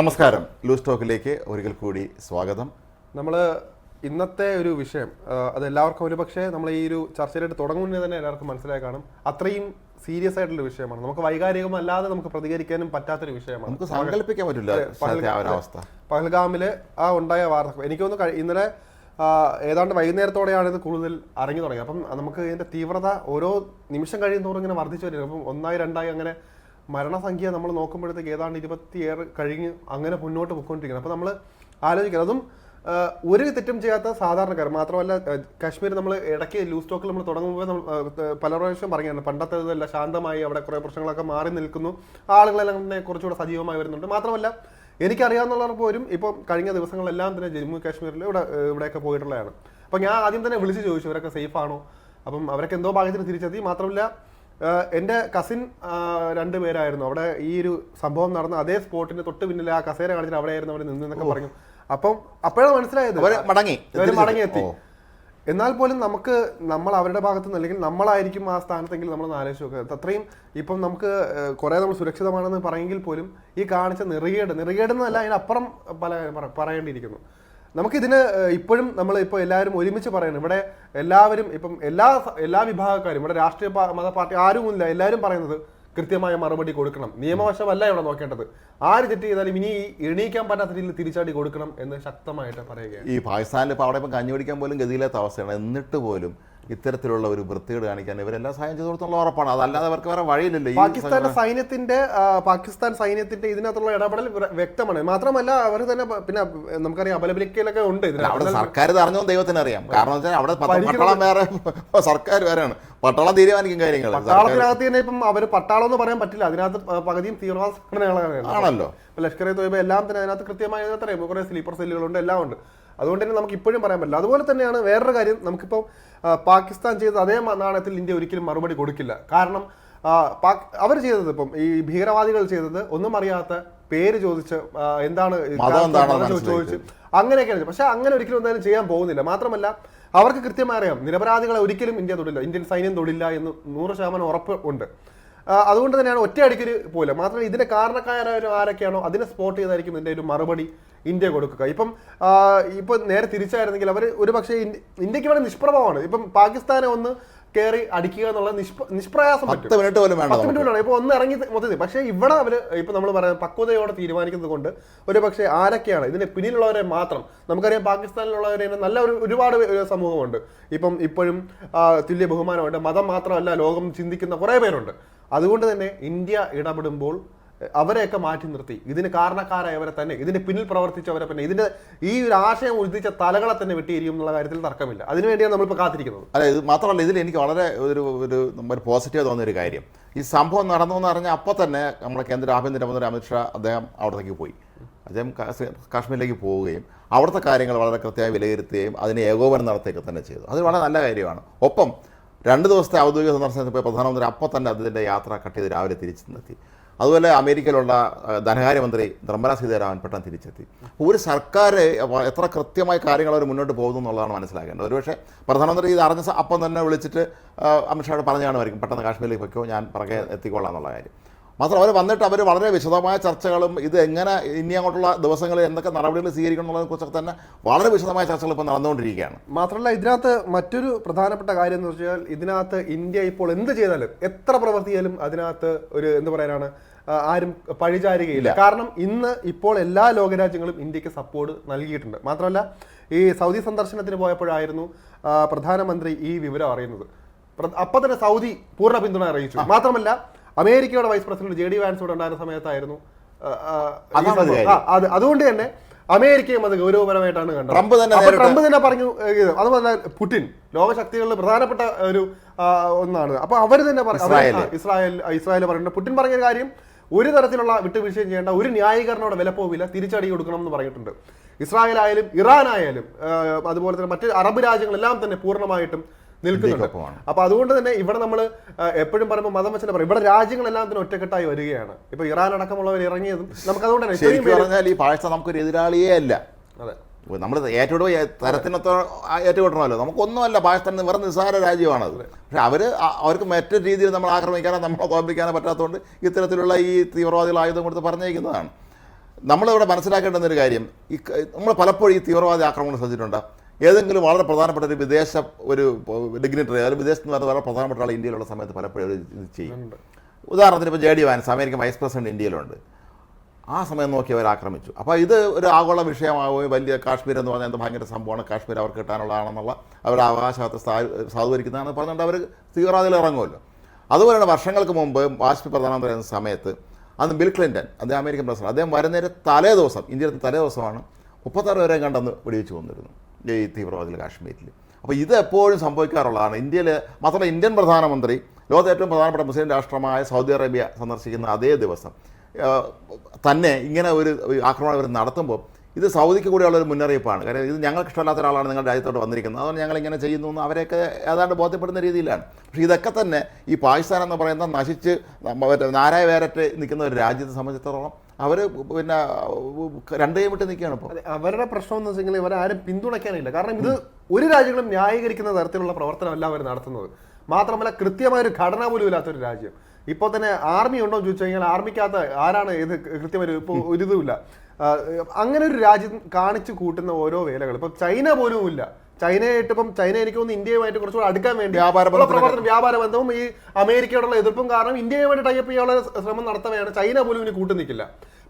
നമസ്കാരം. ലൂസ് ടോക്കിലേക്ക് ഒരിക്കൽ കൂടി സ്വാഗതം. നമ്മൾ ഇന്നത്തെ ഒരു വിഷയം അത് എല്ലാവർക്കും ഒരു പക്ഷേ നമ്മൾ ഈ ഒരു ചർച്ചയിലായിട്ട് തുടങ്ങുന്നതിന് തന്നെ എല്ലാവർക്കും മനസ്സിലായി കാണും. അത്രയും സീരിയസ് ആയിട്ടുള്ള വിഷയമാണ്. നമുക്ക് വൈകാരികമല്ലാതെ നമുക്ക് പ്രതികരിക്കാനും പറ്റാത്തൊരു വിഷയമാണ്. നമുക്ക് സങ്കല്പിക്കാൻ പറ്റില്ല പഹൽഗാമിൽ ആ ഉണ്ടായ വാർത്ത എനിക്ക് തോന്നുന്നു ഇന്നലെ ഏതാണ്ട് വൈകുന്നേരത്തോടെയാണ് ഇത് കൂടുതൽ അറിഞ്ഞു തുടങ്ങിയത്. അപ്പം നമുക്ക് ഇതിന്റെ തീവ്രത ഓരോ നിമിഷം കഴിയുന്നതോറും തോറും ഇങ്ങനെ വർദ്ധിച്ചു വരും അപ്പം ഒന്നായി രണ്ടായി അങ്ങനെ മരണസംഖ്യ നമ്മൾ നോക്കുമ്പോഴത്തേക്ക് ഏതാണ്ട് ഇരുപത്തിയേറെ കഴിഞ്ഞ് അങ്ങനെ മുന്നോട്ട് പോയിക്കൊണ്ടിരിക്കുന്നത് അപ്പോൾ നമ്മൾ ആലോചിക്കണം. അതും ഒരു തെറ്റും ചെയ്യാത്ത സാധാരണക്കാർ മാത്രമല്ല കാശ്മീർ നമ്മൾ ഇടയ്ക്ക് ലൂസ് ടോക്കിൽ നമ്മൾ തുടങ്ങുമ്പോൾ നമ്മൾ പല പ്രാവശ്യം പറയുകയാണ് പണ്ടത്തെ ഇതല്ല ശാന്തമായി അവിടെ കുറേ പ്രശ്നങ്ങളൊക്കെ മാറി നിൽക്കുന്നു. ആളുകളെല്ലാം കുറച്ചുകൂടെ സജീവമായി വരുന്നുണ്ട്. മാത്രമല്ല എനിക്കറിയാവുന്നവർ പോലും ഇപ്പം കഴിഞ്ഞ ദിവസങ്ങളെല്ലാം തന്നെ ജമ്മു കാശ്മീരിൽ ഇവിടെ ഇവിടെയൊക്കെ പോയിട്ടുള്ളതാണ്. അപ്പം ഞാൻ ആദ്യം തന്നെ വിളിച്ച് ചോദിച്ചു ഇവരൊക്കെ സേഫ് ആണോ അപ്പം അവരൊക്കെ എന്തോ ഭാഗ്യത്തിന് തിരിച്ചെത്തി. മാത്രമല്ല എന്റെ കസിൻ രണ്ട് പേരായിരുന്നു. അവിടെ ഈ ഒരു സംഭവം നടന്ന അതേ സ്പോട്ടിന്റെ തൊട്ട് പിന്നിൽ ആ കസേര കാണിച്ചിട്ട് അവിടെയായിരുന്നു അവർ നിന്നൊക്കെ പറഞ്ഞു. അപ്പം അപ്പോഴാണ് മനസ്സിലായത്. മടങ്ങി മടങ്ങി എത്തി മടങ്ങിയെത്തി. എന്നാൽ പോലും നമുക്ക് നമ്മൾ അവരുടെ ഭാഗത്ത് നിന്ന് അല്ലെങ്കിൽ നമ്മളായിരിക്കും ആ സ്ഥാനത്തെങ്കിൽ നമ്മൾ ആലോചിച്ച് നോക്കുക അത്രയും ഇപ്പം നമുക്ക് കുറെ നമ്മൾ സുരക്ഷിതമാണെന്ന് പറയെങ്കിൽ പോലും ഈ കാണിച്ച നിറികേട് നിറികേട് എന്നല്ല അതിനപ്പുറം പല പറ- പറയേണ്ടിയിരിക്കുന്നു. നമുക്കിതിന് ഇപ്പോഴും നമ്മൾ ഇപ്പോൾ എല്ലാവരും ഒരുമിച്ച് പറയുന്നു ഇവിടെ എല്ലാവരും ഇപ്പം എല്ലാ എല്ലാ വിഭാഗക്കാരും ഇവിടെ രാഷ്ട്രീയ മത പാർട്ടി ആരും ഇല്ല എല്ലാവരും പറയുന്നത് കൃത്യമായ മറുപടി കൊടുക്കണം. നിയമവശമല്ല ഇവിടെ നോക്കേണ്ടത്. ആര് തെറ്റ് ചെയ്താലും ഇനി എണീക്കാൻ പറ്റാത്ത രീതിയിൽ തിരിച്ചടി കൊടുക്കണം എന്ന് ശക്തമായിട്ട് പറയുകയാണ്. ഈ പാകിസ്ഥാനിൽ ഇപ്പോൾ അവിടെ ഇപ്പം കഞ്ഞി പിടിക്കാൻ പോലും ഗതിയില്ലാത്ത അവസ്ഥയാണ്. എന്നിട്ട് പോലും ഇത്തരത്തിലുള്ള ഒരു വൃത്തികേട് കാണിക്കാൻ ഇവരെല്ലാം സഹായം ചെയ്തു കൊടുത്തുള്ള ഉറപ്പാണ്. അതല്ലാതെ അവർക്ക് വേറെ വഴിയില്ല ഈ പാകിസ്ഥാന്റെ സൈന്യത്തിന്റെ പാകിസ്ഥാൻ സൈന്യത്തിന്റെ ഇതിനകത്തുള്ള ഇടപെടൽ വ്യക്തമാണ്. മാത്രമല്ല അവർ തന്നെ പിന്നെ നമുക്കറിയാം അപലപിക്കലൊക്കെ ഉണ്ട് അവിടെ സർക്കാർ അറിഞ്ഞോ ദൈവത്തിന് അറിയാം. കാരണം വെച്ചാൽ അവിടെ പട്ടാളം വേറെ സർക്കാർ വേറെയാണ്. പട്ടാളം തീരുമാനിക്കും കാര്യങ്ങൾ പട്ടാളത്തിനകത്ത് തന്നെ ഇപ്പം അവർ പട്ടാളം എന്ന് പറയാൻ പറ്റില്ല. അതിനകത്ത് പകുതിയും തീവ്രവാദ സംഘടനകളാണല്ലോ ലഷ്കറെ ലഷ്കർ ഇ തോയ്ബ എല്ലാം തന്നെ അതിനകത്ത് കൃത്യമായി അറിയാം കുറെ സ്ലീപ്പർ സെല്ലുകളുണ്ട് എല്ലാം ഉണ്ട് അതുകൊണ്ട് തന്നെ നമുക്ക് ഇപ്പോഴും പറയാൻ പറ്റില്ല. അതുപോലെ തന്നെയാണ് വേറൊരു കാര്യം നമുക്കിപ്പോൾ പാകിസ്ഥാൻ ചെയ്ത അതേ നാണയത്തിൽ ഇന്ത്യ ഒരിക്കലും മറുപടി കൊടുക്കില്ല. കാരണം അവർ ചെയ്തത് ഇപ്പം ഈ ഭീകരവാദികൾ ചെയ്തത് ഒന്നും അറിയാത്ത പേര് ചോദിച്ച് എന്താണ് ചോദിച്ച് അങ്ങനെയൊക്കെയാണ് പക്ഷെ അങ്ങനെ ഒരിക്കലും എന്തായാലും ചെയ്യാൻ പോകുന്നില്ല. മാത്രമല്ല അവർക്ക് കൃത്യമായി അറിയാം നിരപരാധികളെ ഒരിക്കലും ഇന്ത്യ തൊടില്ല ഇന്ത്യൻ സൈന്യം തൊടില്ല എന്ന് നൂറ് ശതമാനം ഉറപ്പ് ഉണ്ട്. അതുകൊണ്ട് തന്നെയാണ് ഒറ്റയടിക്കൊരു പോലെ മാത്രമല്ല ഇതിന്റെ കാരണക്കാരായ ആരൊക്കെയാണോ അതിനെ സ്പോട്ട് ചെയ്തായിരിക്കും ഇതിന്റെ ഒരു മറുപടി. ഇന്ത്യ കൊടുക്കുക. ഇപ്പം ഇപ്പൊ നേരെ തിരിച്ചായിരുന്നെങ്കിൽ അവർ ഒരു പക്ഷേ ഇന്ത്യയ്ക്ക് വേണ്ട നിഷ്പ്രഭമാണ്. ഇപ്പം പാകിസ്ഥാനെ ഒന്ന് കയറി അടിക്കുക എന്നുള്ള നിഷ്പ്ര നിഷ്പ്രയാസം പത്ത് മിനിറ്റ് പോലും പത്ത്. മിനിറ്റ് പോലും ഇപ്പൊ ഒന്ന് ഇറങ്ങി മൊത്തത്തിൽ. പക്ഷേ ഇവിടെ അവർ ഇപ്പൊ നമ്മൾ പറയാം പക്വതയോടെ തീരുമാനിക്കുന്നത് കൊണ്ട് ഒരു പക്ഷേ ആരൊക്കെയാണ് ഇതിന് പിന്നിലുള്ളവരെ മാത്രം നമുക്കറിയാം പാകിസ്ഥാനിലുള്ളവരെ നല്ല ഒരു ഒരുപാട് ഒരു സമൂഹമുണ്ട്. ഇപ്പം ഇപ്പോഴും തുല്യ ബഹുമാനമുണ്ട്. മതം മാത്രമല്ല ലോകം ചിന്തിക്കുന്ന കുറേ പേരുണ്ട്. അതുകൊണ്ട് തന്നെ ഇന്ത്യ ഇടപെടുമ്പോൾ അവരെയൊക്കെ മാറ്റി നിർത്തി. ഇതിന് കാരണക്കാരായവരെ തന്നെ ഇതിന് പിന്നിൽ പ്രവർത്തിച്ചവരെ തന്നെ ഇതിന്റെ ഈ ഒരു ആശയം ഉദിച്ച തലകളെ തന്നെ വെട്ടിയിരിക്കും എന്നുള്ള കാര്യത്തിൽ തർക്കമില്ല. അതിനുവേണ്ടിയാണ് നമ്മളിപ്പോൾ കാത്തിരിക്കുന്നത്. അല്ല ഇത് മാത്രമല്ല ഇതിൽ എനിക്ക് വളരെ ഒരു ഒരു ഒരു പോസിറ്റീവ് തോന്നിയ ഒരു കാര്യം. ഈ സംഭവം നടന്നു എന്ന് പറഞ്ഞാൽ അപ്പോൾ തന്നെ നമ്മുടെ കേന്ദ്ര ആഭ്യന്തരമന്ത്രി അമിത്ഷാ അദ്ദേഹം അവിടത്തേക്ക് പോയി. അദ്ദേഹം കാശ്മീരിലേക്ക് പോവുകയും അവിടുത്തെ കാര്യങ്ങൾ വളരെ കൃത്യമായി വിലയിരുത്തുകയും അതിനെ ഏകോപനം നടത്തുകയൊക്കെ തന്നെ ചെയ്തു. അത് വളരെ നല്ല കാര്യമാണ്. ഒപ്പം രണ്ട് ദിവസത്തെ ഔദ്യോഗിക സന്ദർശനത്തിൽ പോയി പ്രധാനമന്ത്രി അപ്പോൾ തന്നെ അതിന്റെ യാത്ര കട്ട് ചെയ്ത് രാവിലെ തിരിച്ചെത്തി അതുപോലെ അമേരിക്കയിലുള്ള ധനകാര്യമന്ത്രി നിർമ്മലാ സീതാരാമൻ പെട്ടെന്ന് തിരിച്ചെത്തി. ഒരു സർക്കാർ എത്ര കൃത്യമായി കാര്യങ്ങൾ അവർ മുന്നോട്ട് പോകുന്നു എന്നുള്ളതാണ് മനസ്സിലാക്കേണ്ടത്. ഒരുപക്ഷെ പ്രധാനമന്ത്രി ഇത് അറിഞ്ഞ അപ്പം തന്നെ വിളിച്ചിട്ട് അമിത്ഷായോട് പറഞ്ഞു കാണുമായിരിക്കും പെട്ടെന്ന് കാശ്മീരിലേക്ക് വയ്ക്കുമോ ഞാൻ പുറകെ എത്തിക്കൊള്ളാം എന്നുള്ള കാര്യം. മാത്രം അവർ വന്നിട്ട് അവർ വളരെ വിശദമായ ചർച്ചകളും ഇത് എങ്ങനെ ഇനി അങ്ങോട്ടുള്ള ദിവസങ്ങളിൽ എന്തൊക്കെ നടപടികൾ സ്വീകരിക്കണം എന്നുള്ളതിനെ കുറിച്ചൊക്കെ തന്നെ വളരെ വിശദമായ ചർച്ചകൾ ഇപ്പോൾ നടന്നുകൊണ്ടിരിക്കുകയാണ്. മാത്രമല്ല ഇതിനകത്ത് മറ്റൊരു പ്രധാനപ്പെട്ട കാര്യം എന്ന് വെച്ചാൽ ഇതിനകത്ത് ഇന്ത്യ ഇപ്പോൾ എന്ത് ചെയ്താലും എത്ര പ്രവർത്തിയാലും അതിനകത്ത് ഒരു എന്ത് പറയാനാണ് ആരും പഴിചാരുകയില്ല. കാരണം ഇന്ന് ഇപ്പോൾ എല്ലാ ലോകരാജ്യങ്ങളും ഇന്ത്യയ്ക്ക് സപ്പോർട്ട് നൽകിയിട്ടുണ്ട്. മാത്രമല്ല ഈ സൗദി സന്ദർശനത്തിന് പോയപ്പോഴായിരുന്നു പ്രധാനമന്ത്രി ഈ വിവരം അറിയുന്നത്. അപ്പൊ തന്നെ സൗദി പൂർണ പിന്തുണ അറിയിച്ചു. മാത്രമല്ല അമേരിക്കയുടെ vice president J D Vance ഇവിടെ ഉണ്ടായിരുന്ന സമയത്തായിരുന്നു അത് അതുകൊണ്ട് തന്നെ അമേരിക്കയും അത് ഗൗരവപരമായിട്ടാണ് കണ്ടത്. ട്രംപ് തന്നെ ട്രംപ് തന്നെ പറഞ്ഞു അതുപോലെ പുടിൻ ലോകശക്തികളിൽ പ്രധാനപ്പെട്ട ഒരു ഒന്നാണ്. അപ്പൊ അവർ തന്നെ പറ- അവർ ഇസ്രായേൽ. ആ, ഇസ്രായേൽ ഇസ്രായേൽ പറയുന്നുണ്ട് പുടിൻ പറഞ്ഞ കാര്യം ഒരു തരത്തിലുള്ള വിട്ടുവീഴ്ചയും ചെയ്യേണ്ട ഒരു ന്യായീകരണോടെ വിലപ്പോവില്ല തിരിച്ചടി കൊടുക്കണം എന്ന് പറഞ്ഞിട്ടുണ്ട്. ഇസ്രായേൽ ആയാലും ഇറാൻ ആയാലും അതുപോലെ തന്നെ മറ്റ് അറബ് രാജ്യങ്ങളെല്ലാം തന്നെ പൂർണമായിട്ടും നിൽക്കുന്നുണ്ട്. അപ്പൊ അതുകൊണ്ട് തന്നെ ഇവിടെ നമ്മൾ എപ്പോഴും പറയുമ്പോൾ മതം വെച്ചാൽ പറയും. ഇവിടെ രാജ്യങ്ങളെല്ലാം തന്നെ ഒറ്റക്കെട്ടായി വരികയാണ്. ഇപ്പൊ ഇറാൻ അടക്കമുള്ളവർ ഇറങ്ങിയതും നമുക്ക് അതുകൊണ്ട് തന്നെ ഈ പാഴ്ച നമുക്കൊരു എതിരാളിയേ അല്ല. അതെ. നമ്മൾ ഏറ്റവും തരത്തിനൊത്ത ഏറ്റുവിടണമല്ലോ നമുക്കൊന്നുമല്ല പാകിസ്ഥാൻ വെറും നിസ്സാര രാജ്യമാണത്. പക്ഷേ അവർ അവർക്ക് മറ്റൊരു രീതിയിൽ നമ്മൾ ആക്രമിക്കാനോ നമ്മളെ തോൽപ്പിക്കാനോ പറ്റാത്തതുകൊണ്ട് ഇത്തരത്തിലുള്ള ഈ തീവ്രവാദികൾ ആയുധം കൊടുത്ത് പറഞ്ഞേക്കുന്നതാണ് നമ്മളിവിടെ മനസ്സിലാക്കേണ്ടുന്ന ഒരു കാര്യം ഈ നമ്മൾ പലപ്പോഴും ഈ തീവ്രവാദി ആക്രമണം ശ്രദ്ധിച്ചിട്ടുണ്ട്. ഏതെങ്കിലും വളരെ പ്രധാനപ്പെട്ട ഒരു വിദേശ ഒരു ഡിഗ്നിറ്ററി അതായത് വിദേശത്ത് നിന്ന് വളരെ പ്രധാനപ്പെട്ട ആൾ ഇന്ത്യയിലുള്ള സമയത്ത് പലപ്പോഴും ഇത് ചെയ്യും. ഉദാഹരണത്തിന് ഇപ്പോൾ J D Vance American vice president ഇന്ത്യയിലുണ്ട്. ആ സമയം നോക്കി അവർ ആക്രമിച്ചു. അപ്പോൾ ഇത് ഒരു ആഗോള വിഷയമാവുകയും വലിയ കാശ്മീർ എന്ന് പറഞ്ഞാൽ എന്താ ഭയങ്കര സംഭവമാണ്. കാശ്മീർ അവർക്ക് കിട്ടാനുള്ളതാണെന്നുള്ള അവരുടെ അവകാശത്തെ സാധൂകരിക്കുന്നതാണ് പറഞ്ഞുകൊണ്ട് അവർ തീവ്രവാദികൾ ഇറങ്ങുമല്ലോ. അതുപോലെയാണ് വർഷങ്ങൾക്ക് മുമ്പ് വാജ്പേയി പ്രധാനമന്ത്രി എന്ന സമയത്ത് അന്ന് ബിൽ ക്ലിന്റൺ അദ്ദേഹം അമേരിക്കൻ പ്രസിഡന്റ് അദ്ദേഹം വരുന്നതിന് തലേ ദിവസം ഇന്ത്യയുടെ തലേ ദിവസമാണ് മുപ്പത്താറ് വരെ കണ്ടെന്ന് വെടിവെച്ച് കൊന്നിരുന്നു ഈ തീവ്രവാദികൾ കാശ്മീരിൽ. അപ്പോൾ ഇത് എപ്പോഴും സംഭവിക്കാറുള്ളതാണ്. ഇന്ത്യയിൽ മാത്രമല്ല ഇന്ത്യൻ പ്രധാനമന്ത്രി ലോകത്തെ ഏറ്റവും പ്രധാനപ്പെട്ട മുസ്ലിം രാഷ്ട്രമായ സൗദി അറേബ്യ സന്ദർശിക്കുന്ന അതേ ദിവസം തന്നെ ഇങ്ങനെ ഒരു ആക്രമണം ഇവർ നടത്തുമ്പോൾ ഇത് സൗദിക്ക് കൂടെയുള്ള ഒരു മുന്നറിയിപ്പാണ്. കാരണം ഇത് ഞങ്ങൾക്ക് ഇഷ്ടമല്ലാത്ത ഒരാളാണ് നിങ്ങളുടെ രാജ്യത്തോട്ട് വന്നിരിക്കുന്നത്. അതുകൊണ്ട് ഞങ്ങൾ ഇങ്ങനെ ചെയ്യുന്നു എന്ന് അവരെയൊക്കെ ഏതാണ്ട് ബോധ്യപ്പെടുന്ന രീതിയിലാണ്. പക്ഷേ ഇതൊക്കെ തന്നെ ഈ പാകിസ്ഥാൻ എന്ന് പറയുന്ന നശിച്ച് നാരായ വേരറ്റ് നിൽക്കുന്ന ഒരു രാജ്യത്തെ സംബന്ധിച്ചിടത്തോളം അവർ പിന്നെ രണ്ടേ വിട്ട് നിൽക്കുകയാണ് ഇപ്പോൾ അവരുടെ പ്രശ്നം എന്ന് വെച്ചെങ്കിൽ ഇവരാരും പിന്തുണയ്ക്കാനില്ല. കാരണം ഇത് ഒരു രാജ്യങ്ങളും ന്യായീകരിക്കുന്ന തരത്തിലുള്ള പ്രവർത്തനമല്ല അവർ നടത്തുന്നത്. മാത്രമല്ല കൃത്യമായ ഒരു ഘടന പോലും ഇല്ലാത്തൊരു രാജ്യം. ഇപ്പോൾ തന്നെ ആർമി ഉണ്ടോ എന്ന് ചോദിച്ചു കഴിഞ്ഞാൽ ആർമിക്കകത്ത് ആരാണ് ഇത് കൃത്യമായി ഇപ്പോൾ ഒരു ഇതുമില്ല. അങ്ങനെ ഒരു രാജ്യം കാണിച്ചു കൂട്ടുന്ന ഓരോ വേലകൾ. ഇപ്പം ചൈന പോലും ഇല്ല. ചൈനയായിട്ട് ഇപ്പം ചൈന എനിക്ക് തോന്നുന്നു ഇന്ത്യയുമായിട്ട് കുറച്ചുകൂടെ അടുക്കാൻ വേണ്ടി വ്യാപാര പ്രവർത്തനം വ്യാപാര ബന്ധവും ഈ അമേരിക്കയോടുള്ള എതിർപ്പും കാരണം ഇന്ത്യയുമായിട്ട് ടൈപ്പ് ചെയ്യാനുള്ള ശ്രമം നടത്തവെയാണ്. ചൈന പോലും ഇനി കൂട്ടു നിൽക്കില്ല.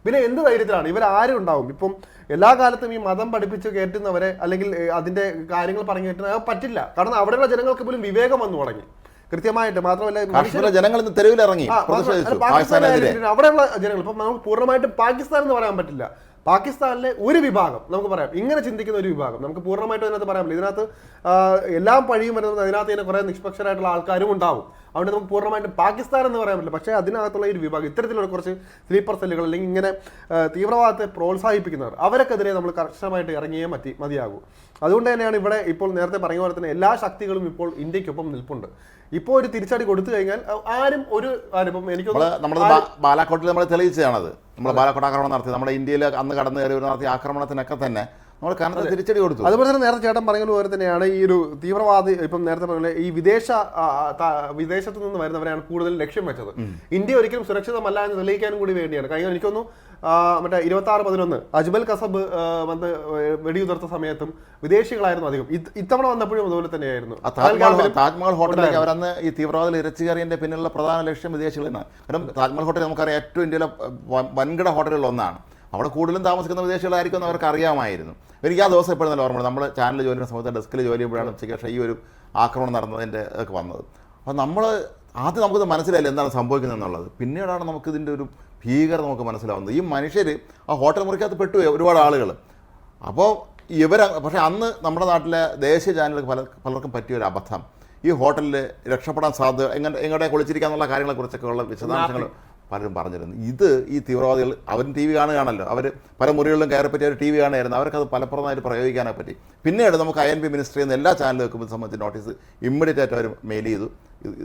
പിന്നെ എന്ത് ധൈര്യത്തിലാണ്? ഇവർ ആരും ഉണ്ടാവും? ഇപ്പം എല്ലാ കാലത്തും ഈ മതം പഠിപ്പിച്ച് കയറ്റുന്നവരെ അല്ലെങ്കിൽ അതിന്റെ കാര്യങ്ങൾ പറഞ്ഞു കയറ്റുന്ന പറ്റില്ല. കാരണം അവിടെയുള്ള ജനങ്ങൾക്ക് പോലും വിവേകം വന്നു തുടങ്ങി. കൃത്യമായിട്ട് മാത്രമല്ല കാശ്മീരിലെ ജനങ്ങൾ ഇന്ന് അവിടെയുള്ള ജനങ്ങൾ ഇപ്പം നമുക്ക് പൂർണമായിട്ടും പാകിസ്ഥാൻ എന്ന് പറയാൻ പറ്റില്ല. പാകിസ്ഥാനിലെ ഒരു വിഭാഗം നമുക്ക് പറയാം ഇങ്ങനെ ചിന്തിക്കുന്ന ഒരു വിഭാഗം നമുക്ക് പൂർണമായിട്ടും അതിനകത്ത് പറയാൻ പറ്റില്ല. ഇതിനകത്ത് എല്ലാം പഴിയും വരുന്നത് അതിനകത്ത് തന്നെ കുറെ നിഷ്പക്ഷരായിട്ടുള്ള ആൾക്കാരും ഉണ്ടാവും. അതുകൊണ്ട് നമുക്ക് പൂർണമായിട്ടും പാകിസ്ഥാൻ എന്ന് പറയാൻ പറ്റില്ല. പക്ഷേ അതിനകത്തുള്ള ഒരു വിഭാഗം ഇത്തരത്തിലുള്ള കുറച്ച് സ്ലീപ്പർ സെല്ലുകൾ അല്ലെങ്കിൽ ഇങ്ങനെ തീവ്രവാദത്തെ പ്രോത്സാഹിപ്പിക്കുന്നവർ അവരൊക്കെതിരെ നമ്മൾ കർശനമായിട്ട് ഇറങ്ങിയേ മതി മതിയാകൂ. അതുകൊണ്ട് തന്നെയാണ് ഇവിടെ ഇപ്പോൾ നേരത്തെ പറഞ്ഞ പോലെ തന്നെ എല്ലാ ശക്തികളും ഇപ്പോൾ ഇന്ത്യക്കൊപ്പം നിൽപ്പുണ്ട്. ഇപ്പോൾ ഒരു തിരിച്ചടി കൊടുത്തു കഴിഞ്ഞാൽ ആരും ഒരു ആരും എനിക്ക് നമ്മുടെ ബാലാക്കോട്ടിൽ നമ്മൾ തെളിയിച്ചതാണത്. നമ്മൾ ബാലാക്കോട്ട് ആക്രമണം നടത്തി. നമ്മുടെ ഇന്ത്യയിൽ അന്ന് കടന്നു കയറി നടത്തിയ ആക്രമണത്തിനൊക്കെ തന്നെ നമ്മൾ കനത്ത തിരിച്ചടി കൊടുത്തു. അതുപോലെ തന്നെ നേരത്തെ ചേട്ടൻ പറഞ്ഞത് പോലെ തന്നെയാണ് ഈ ഒരു തീവ്രവാദി ഇപ്പം നേരത്തെ പറഞ്ഞ ഈ വിദേശ വിദേശത്ത് നിന്ന് വരുന്നവരെയാണ് കൂടുതൽ ലക്ഷ്യം വെച്ചത്. ഇന്ത്യ ഒരിക്കലും സുരക്ഷിതമല്ല എന്ന് തെളിയിക്കാനും കൂടി വേണ്ടിയാണ്. കഴിഞ്ഞ എനിക്ക് തോന്നുന്നു ആ, മറ്റേ ഇരുപത്തി ആറ് പതിനൊന്ന് അജ്മൽ കസബ് വന്ന് വെടിയുതിർത്ത സമയത്തും വിദേശികളായിരുന്നു അധികം. ഇത്തവണ വന്നപ്പോഴും അതുപോലെ തന്നെയായിരുന്നു. താജ്മഹൽ ഹോട്ടലിലേക്ക് അവരന്ന് ഈ തീവ്രവാദ ഇറച്ചി പിന്നിലുള്ള പ്രധാന ലക്ഷ്യം വിദേശികളാണ് കാരണം താജ്മഹൽ ഹോട്ടൽ നമുക്കറിയാം ഏറ്റവും ഇന്ത്യയിലെ വൻകിട ഹോട്ടലുകളിൽ ഒന്നാണ്. അവിടെ കൂടുതലും താമസിക്കുന്ന വിദേശികളായിരിക്കും അവർക്ക് അറിയാമായിരുന്നു. എനിക്ക് ആ ദിവസം എപ്പോഴും നല്ല ഓർമ്മ നമ്മൾ ചാനൽ ജോലി ചെയ്യുന്ന സമയത്ത് ഡെസ്കിൽ ജോലി ചെയ്യുമ്പോഴാണ് ഉച്ചയ്ക്ക് പക്ഷേ ഈ ഒരു ആക്രമണം നടന്നതിന്റെ ഒക്കെ വന്നത്. അപ്പോൾ നമ്മൾ ആദ്യം നമുക്കിത് മനസ്സിലായില്ല എന്താണ് സംഭവിക്കുന്നത് എന്നുള്ളത് പിന്നീടാണ് നമുക്കിതിന്റെ ഒരു ഭീകരത നമുക്ക് മനസ്സിലാവുന്നത്. ഈ മനുഷ്യർ ആ ഹോട്ടൽ മുറിക്കകത്ത് പെട്ടു ഒരുപാട് ആളുകൾ അപ്പോൾ ഇവർ പക്ഷേ അന്ന് നമ്മുടെ നാട്ടിലെ ദേശീയ ചാനലുകൾ പല പലർക്കും പറ്റിയ ഒരു അബദ്ധം. ഈ ഹോട്ടലിൽ രക്ഷപ്പെടാൻ സാധ്യത എങ്ങനെ എങ്ങോട്ടെ കുളിച്ചിരിക്കാന്നുള്ള കാര്യങ്ങളെക്കുറിച്ചൊക്കെ ഉള്ള വിശദാംശങ്ങൾ പലരും പറഞ്ഞിരുന്നു. ഇത് ഈ തീവ്രവാദികൾ അവരും ടി വി കാണുകയാണല്ലോ. അവർ പല മുറികളിലും കയറിപ്പറ്റി അവർ ടി വി കാണുകയായിരുന്നു. അവർക്കത് ഫലപ്രദമായിട്ട് പ്രയോഗിക്കാനേ പറ്റി. പിന്നീട് നമുക്ക് ഐ എൻ പി മിനിസ്ട്രിയിൽ നിന്ന് എല്ലാ ചാനലുകൾക്കും ഇത് സംബന്ധിച്ച് നോട്ടീസ് ഇമ്മീഡിയറ്റ് ആയിട്ട് അവർ മെയിൽ ചെയ്തു.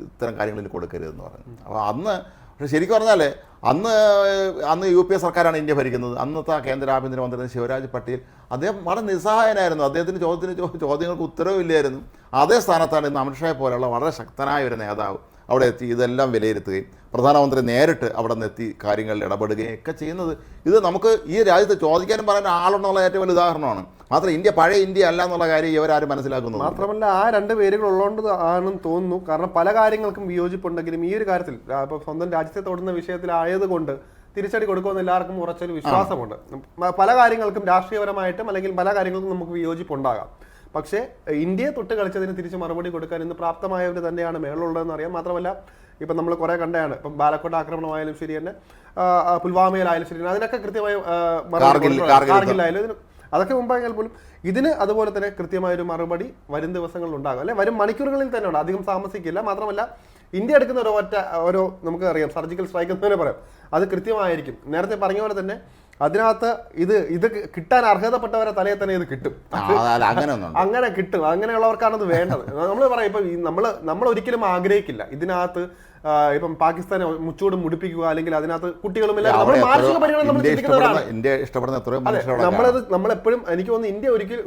ഇത്തരം കാര്യങ്ങളിൽ കൊടുക്കരുതെന്ന് പറഞ്ഞു. അപ്പോൾ അന്ന് പക്ഷേ ശരിക്കും പറഞ്ഞാൽ അന്ന് അന്ന് യു പി എ സർക്കാരാണ് ഇന്ത്യ ഭരിക്കുന്നത്. അന്നത്തെ കേന്ദ്ര ആഭ്യന്തരമന്ത്രി ശിവരാജ് പട്ടേൽ അദ്ദേഹം വളരെ നിസ്സഹായനായിരുന്നു. അദ്ദേഹത്തിന് ചോദ്യത്തിന് ചോദ്യങ്ങൾക്ക് ഉത്തരവില്ലായിരുന്നു അതേ സ്ഥാനത്താണ് ഇന്ന് അമിത്ഷായെ പോലെയുള്ള വളരെ ശക്തനായ ഒരു നേതാവ് അവിടെ എത്തി ഇതെല്ലാം വിലയിരുത്തുകയും പ്രധാനമന്ത്രി നേരിട്ട് അവിടെ നിന്ന് എത്തി കാര്യങ്ങളിൽ ഇടപെടുകയും ഒക്കെ ചെയ്യുന്നത്. ഇത് നമുക്ക് ഈ രാജ്യത്ത് ചോദിക്കാനും പറയാൻ ആളുണ്ടെന്നുള്ള ഏറ്റവും വലിയ ഉദാഹരണമാണ്. മാത്രം ഇന്ത്യ പഴയ ഇന്ത്യ അല്ല എന്നുള്ള കാര്യം ഇവരാരും മനസ്സിലാക്കുന്നു മാത്രമല്ല ആ രണ്ട് പേരുകൾ ഉള്ളതുകൊണ്ട് ആണെന്ന് തോന്നുന്നു. കാരണം പല കാര്യങ്ങൾക്കും വിയോജിപ്പുണ്ടെങ്കിലും ഈ ഒരു കാര്യത്തിൽ ഇപ്പൊ സ്വന്തം രാജ്യത്തെ തൊടുന്ന വിഷയത്തിലായതുകൊണ്ട് തിരിച്ചടി കൊടുക്കുമെന്ന് എല്ലാവർക്കും ഉറച്ചൊരു വിശ്വാസമുണ്ട്. പല കാര്യങ്ങൾക്കും രാഷ്ട്രീയപരമായിട്ടും അല്ലെങ്കിൽ പല കാര്യങ്ങൾക്കും നമുക്ക് വിയോജിപ്പുണ്ടാകാം. പക്ഷേ ഇന്ത്യയെ തൊട്ട് കളിച്ചതിന് തിരിച്ച് മറുപടി കൊടുക്കാൻ ഇന്ന് പ്രാപ്തമായവർ തന്നെയാണ് മേളുള്ളതെന്ന് അറിയാം. മാത്രമല്ല ഇപ്പം നമ്മൾ കുറേ കണ്ടതാണ്. ഇപ്പം ബാലക്കോട്ട് ആക്രമണമായാലും ശരി തന്നെ പുൽവാമയിലായാലും ശരി അതിനൊക്കെ കൃത്യമായി. കാർഗിലായാലും അതൊക്കെ മുമ്പായെങ്കിൽ പോലും ഇതിന് അതുപോലെ തന്നെ കൃത്യമായൊരു മറുപടി വരും ദിവസങ്ങളിൽ ഉണ്ടാകും. അല്ലെ? വരും മണിക്കൂറുകളിൽ തന്നെ ഉണ്ട്. അധികം താമസിക്കില്ല. മാത്രമല്ല ഇന്ത്യ എടുക്കുന്ന ഒരു ഒറ്റ ഓരോ നമുക്ക് അറിയാം സർജിക്കൽ സ്ട്രൈക്ക് എന്ന് തന്നെ പറയാം. അത് കൃത്യമായിരിക്കും. നേരത്തെ പറഞ്ഞ പോലെ തന്നെ അതിനകത്ത് ഇത് ഇത് കിട്ടാൻ അർഹതപ്പെട്ടവരെ തലയിൽ തന്നെ ഇത് കിട്ടും. അങ്ങനെ കിട്ടും. അങ്ങനെയുള്ളവർക്കാണ് അത് വേണ്ടത്. നമ്മൾ പറയാം ഇപ്പൊ നമ്മൾ നമ്മൾ ഒരിക്കലും ആഗ്രഹിക്കില്ല. ഇതിനകത്ത് ഇപ്പം പാകിസ്ഥാനെ മുച്ചൂടും മുടിപ്പിക്കുക അല്ലെങ്കിൽ അതിനകത്ത് കുട്ടികളും എല്ലാം നമ്മൾ അവിടെ മാനസിക പരിഗണന നമ്മൾ ഇന്ത്യ ചിന്തിക്കുന്നവരാണ് ഇന്ത്യ ഇഷ്ടപ്പെടുന്ന എത്രയോ അതെ മനുഷ്യരുടെ നമ്മളത് നമ്മളെപ്പോഴും എനിക്ക് തോന്നുന്നു ഇന്ത്യ ഒരിക്കൽ